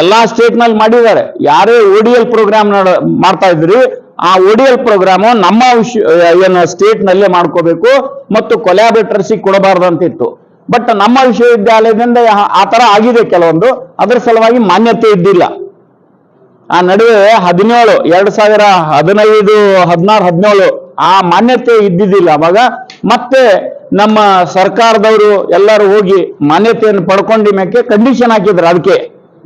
ಎಲ್ಲಾ ಸ್ಟೇಟ್ನಲ್ಲಿ ಮಾಡಿದ್ದಾರೆ, ಯಾರೇ ಓಡಿಎಲ್ ಪ್ರೋಗ್ರಾಮ್ ಮಾಡ್ತಾ ಇದ್ರಿ, ಆ ಓಡಿಎಲ್ ಪ್ರೋಗ್ರಾಮ್ ನಮ್ಮ ಏನು ಸ್ಟೇಟ್ ನಲ್ಲೇ ಮಾಡ್ಕೋಬೇಕು ಮತ್ತು ಕೊಲ್ಯಾಬೇಟರ್ಸಿಗೆ ಕೊಡಬಾರ್ದಂತಿತ್ತು. ಬಟ್ ನಮ್ಮ ವಿಶ್ವವಿದ್ಯಾಲಯದಿಂದ ಆ ತರ ಆಗಿದೆ ಕೆಲವೊಂದು. ಅದರ ಸಲುವಾಗಿ ಮಾನ್ಯತೆ ಇದ್ದಿಲ್ಲ. ಆ ನಡುವೆ ಹದಿನೇಳು, ಎರಡ್ ಸಾವಿರ ಹದಿನೈದು, ಹದಿನಾರು, ಹದಿನೇಳು ಆ ಮಾನ್ಯತೆ ಇದ್ದಿದ್ದಿಲ್ಲ. ಅವಾಗ ಮತ್ತೆ ನಮ್ಮ ಸರ್ಕಾರದವರು ಎಲ್ಲರೂ ಹೋಗಿ ಮಾನ್ಯತೆಯನ್ನು ಪಡ್ಕೊಂಡಿ ಮೇಕೆ ಕಂಡೀಷನ್ ಹಾಕಿದ್ರು. ಅದಕ್ಕೆ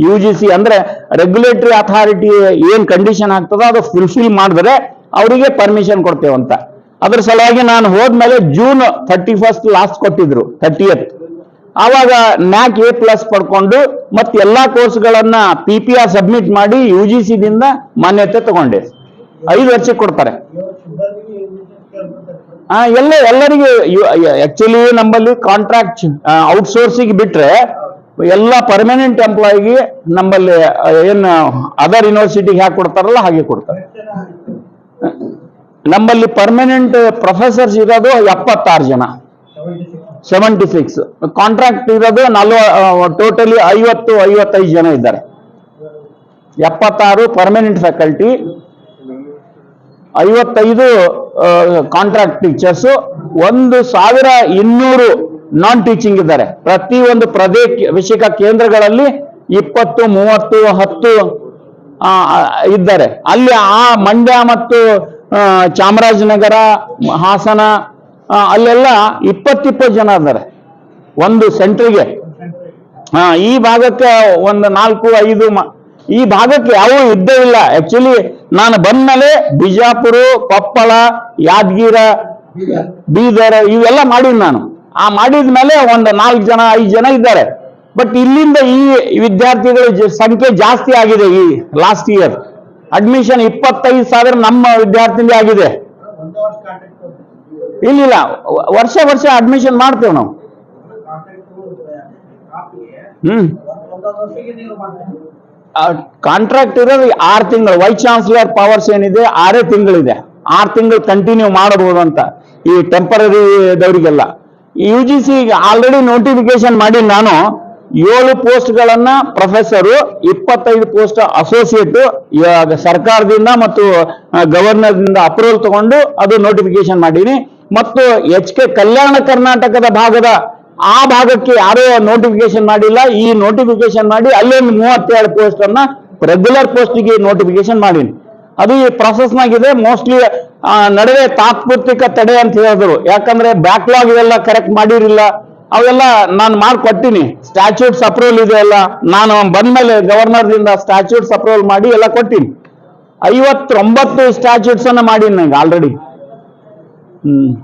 ಯು ಜಿ ಸಿ ಅಂದ್ರೆ ರೆಗ್ಯುಲೇಟರಿ ಅಥಾರಿಟಿ ಏನ್ ಕಂಡೀಷನ್ ಆಗ್ತದೋ ಅದು ಫುಲ್ಫಿಲ್ ಮಾಡಿದ್ರೆ ಅವರಿಗೆ ಪರ್ಮಿಷನ್ ಕೊಡ್ತೇವಂತ. ಅದ್ರ ಸಲುವಾಗಿ ನಾನು ಹೋದ್ಮೇಲೆ ಜೂನ್ ಥರ್ಟಿ ಫಸ್ಟ್ ಲಾಸ್ಟ್ ಕೊಟ್ಟಿದ್ರು ಥರ್ಟಿಯತ್ ಆವಾಗ ನ್ಯಾಕ್ ಎ ಪ್ಲಸ್ ಪಡ್ಕೊಂಡು ಮತ್ತೆ ಎಲ್ಲಾ ಕೋರ್ಸ್ಗಳನ್ನ ಪಿ ಪಿ ಆರ್ ಸಬ್ಮಿಟ್ ಮಾಡಿ ಯು ಜಿ ದಿಂದ ಮಾನ್ಯತೆ ತಗೊಂಡೆ. ಐದು ವರ್ಷಕ್ಕೆ ಕೊಡ್ತಾರೆ. ಎಲ್ಲ, ಎಲ್ಲರಿಗೆ ಆಕ್ಚುಲಿ ನಮ್ಮಲ್ಲಿ ಕಾಂಟ್ರಾಕ್ಟ್ ಔಟ್ಸೋರ್ಸಿಗೆ ಬಿಟ್ರೆ ಎಲ್ಲ ಪರ್ಮನೆಂಟ್ ಎಂಪ್ಲಾಯಿಗೆ ನಮ್ಮಲ್ಲಿ ಏನು ಅದರ್ ಯೂನಿವರ್ಸಿಟಿಗೆ ಹ್ಯಾಕ್ ಕೊಡ್ತಾರಲ್ಲ ಹಾಗೆ ಕೊಡ್ತಾರೆ. ನಮ್ಮಲ್ಲಿ ಪರ್ಮನೆಂಟ್ ಪ್ರೊಫೆಸರ್ಸ್ ಇರೋದು ಎಪ್ಪತ್ತಾರು ಜನ. ಸೆವೆಂಟಿ ಸಿಕ್ಸ್ ಕಾಂಟ್ರಾಕ್ಟ್ ಇರೋದು ನಲ್ವ ಟೋಟಲಿ ಐವತ್ತು, ಐವತ್ತೈದು ಜನ ಇದ್ದಾರೆ. ಎಪ್ಪತ್ತಾರು ಪರ್ಮನೆಂಟ್ ಫ್ಯಾಕಲ್ಟಿ ಐವತ್ತೈದು ಕಾಂಟ್ರಾಕ್ಟ್ ಟೀಚರ್ಸ್ ಒಂದು ಸಾವಿರ ಇನ್ನೂರು ನಾನ್ ಟೀಚಿಂಗ್ ಇದ್ದಾರೆ. ಪ್ರತಿ ಒಂದು ಪ್ರಾದೇಶಿಕ ಕೇಂದ್ರಗಳಲ್ಲಿ ಇಪ್ಪತ್ತು, ಮೂವತ್ತು, ಹತ್ತು ಇದ್ದಾರೆ. ಅಲ್ಲಿ ಆ ಮಂಡ್ಯ ಮತ್ತು ಚಾಮರಾಜನಗರ, ಹಾಸನ ಅಲ್ಲೆಲ್ಲ ಇಪ್ಪತ್ತಿಪ್ಪತ್ತು ಜನ ಇದ್ದಾರೆ. ಒಂದು ಸೆಂಟ್ರಿಗೆ. ಹಾ, ಈ ಭಾಗಕ್ಕೆ ಒಂದು ನಾಲ್ಕು, ಐದು ಈ ಭಾಗಕ್ಕೆ ಯಾವ ಇದ್ದೇ ಇಲ್ಲ. ಆಕ್ಚುಲಿ ನಾನು ಬಂದ್ಮೇಲೆ ಬಿಜಾಪುರ, ಕೊಪ್ಪಳ, ಯಾದಗಿರ, ಬೀದರ್ ಇವೆಲ್ಲ ಮಾಡಿದ್ ನಾನು. ಆ ಮಾಡಿದ ಮೇಲೆ ಒಂದು ನಾಲ್ಕು ಜನ, ಐದು ಜನ ಇದ್ದಾರೆ. ಬಟ್ ಇಲ್ಲಿಂದ ಈ ವಿದ್ಯಾರ್ಥಿಗಳ ಸಂಖ್ಯೆ ಜಾಸ್ತಿ ಆಗಿದೆ ಈ ಲಾಸ್ಟ್ ಇಯರ್ ಅಡ್ಮಿಷನ್ ಇಪ್ಪತ್ತೈದು ಸಾವಿರ ನಮ್ಮ ವಿದ್ಯಾರ್ಥಿನಿ ಆಗಿದೆ. ಒಂದು ವರ್ಷ ವರ್ಷ ವರ್ಷ ಅಡ್ಮಿಷನ್ ಮಾಡ್ತೇವೆ ನಾವು. ಹ್ಮ್. ಕಾಂಟ್ರಾಕ್ಟ್ ಇರೋದು ಆರು ತಿಂಗಳು. ವೈಸ್ ಚಾನ್ಸಲರ್ ಪವರ್ಸ್ ಏನಿದೆ? ಆರೇ ತಿಂಗಳಿದೆ. ಆರು ತಿಂಗಳು ಕಂಟಿನ್ಯೂ ಮಾಡಬಹುದು ಅಂತ. ಈ temporary ದವರಿಗೆಲ್ಲ. U G C already notification ಮಾಡಿ ನಾನು, ಏಳು ಪೋಸ್ಟ್ಗಳನ್ನ ಪ್ರೊಫೆಸರು ಇಪ್ಪತ್ತೈದು ಪೋಸ್ಟ್ ಅಸೋಸಿಯೇಟ್ ಸರ್ಕಾರದಿಂದ ಮತ್ತು ಗವರ್ನರ್ದಿಂದ ಅಪ್ರೂವಲ್ ತಗೊಂಡು ಅದು ನೋಟಿಫಿಕೇಶನ್ ಮಾಡೀನಿ ಮತ್ತು ಎಚ್ ಕೆ ಕಲ್ಯಾಣ ಕರ್ನಾಟಕದ ಭಾಗದ ಆ ಭಾಗಕ್ಕೆ ಯಾರೂ ನೋಟಿಫಿಕೇಶನ್ ಮಾಡಿಲ್ಲ. ಈ ನೋಟಿಫಿಕೇಶನ್ ಮಾಡಿ ಅಲ್ಲೊಂದು ಮೂವತ್ತೆರಡು ಪೋಸ್ಟ್ ಅನ್ನ ರೆಗ್ಯುಲರ್ ಪೋಸ್ಟಿಗೆ ನೋಟಿಫಿಕೇಶನ್ ಮಾಡೀನಿ. ಅದು ಈ ನಾಗಿದೆ. ಮೋಸ್ಟ್ಲಿ ನಡುವೆ ತಾತ್ಪೂರ್ತಿಕ ತಡೆ ಅಂತ ಹೇಳಿದ್ರು. ಯಾಕಂದ್ರೆ ಬ್ಯಾಕ್ಲಾಗ್ ಇವೆಲ್ಲ ಕರೆಕ್ಟ್ ಮಾಡಿರಲಿಲ್ಲ. ಅವೆಲ್ಲ ನಾನು ಮಾಡ್ಕೊಟ್ಟಿನಿ. ಸ್ಟ್ಯಾಚ್ಯೂಟ್ಸ್ ಅಪ್ರೂವಲ್ ಇದೆ ಅಲ್ಲ. ನಾನು ಬಂದ್ಮೇಲೆ ಗವರ್ನರ್ದಿಂದ ಸ್ಟ್ಯಾಚ್ಯೂಟ್ಸ್ ಅಪ್ರೂವಲ್ ಮಾಡಿ ಎಲ್ಲ ಕೊಟ್ಟಿನಿ. ಐವತ್ತೊಂಬತ್ತು ಸ್ಟ್ಯಾಚ್ಯೂಟ್ಸ್ ಅನ್ನ ಮಾಡೀನಿ ನಂಗೆ ಆಲ್ರೆಡಿ ಹ್ಮ್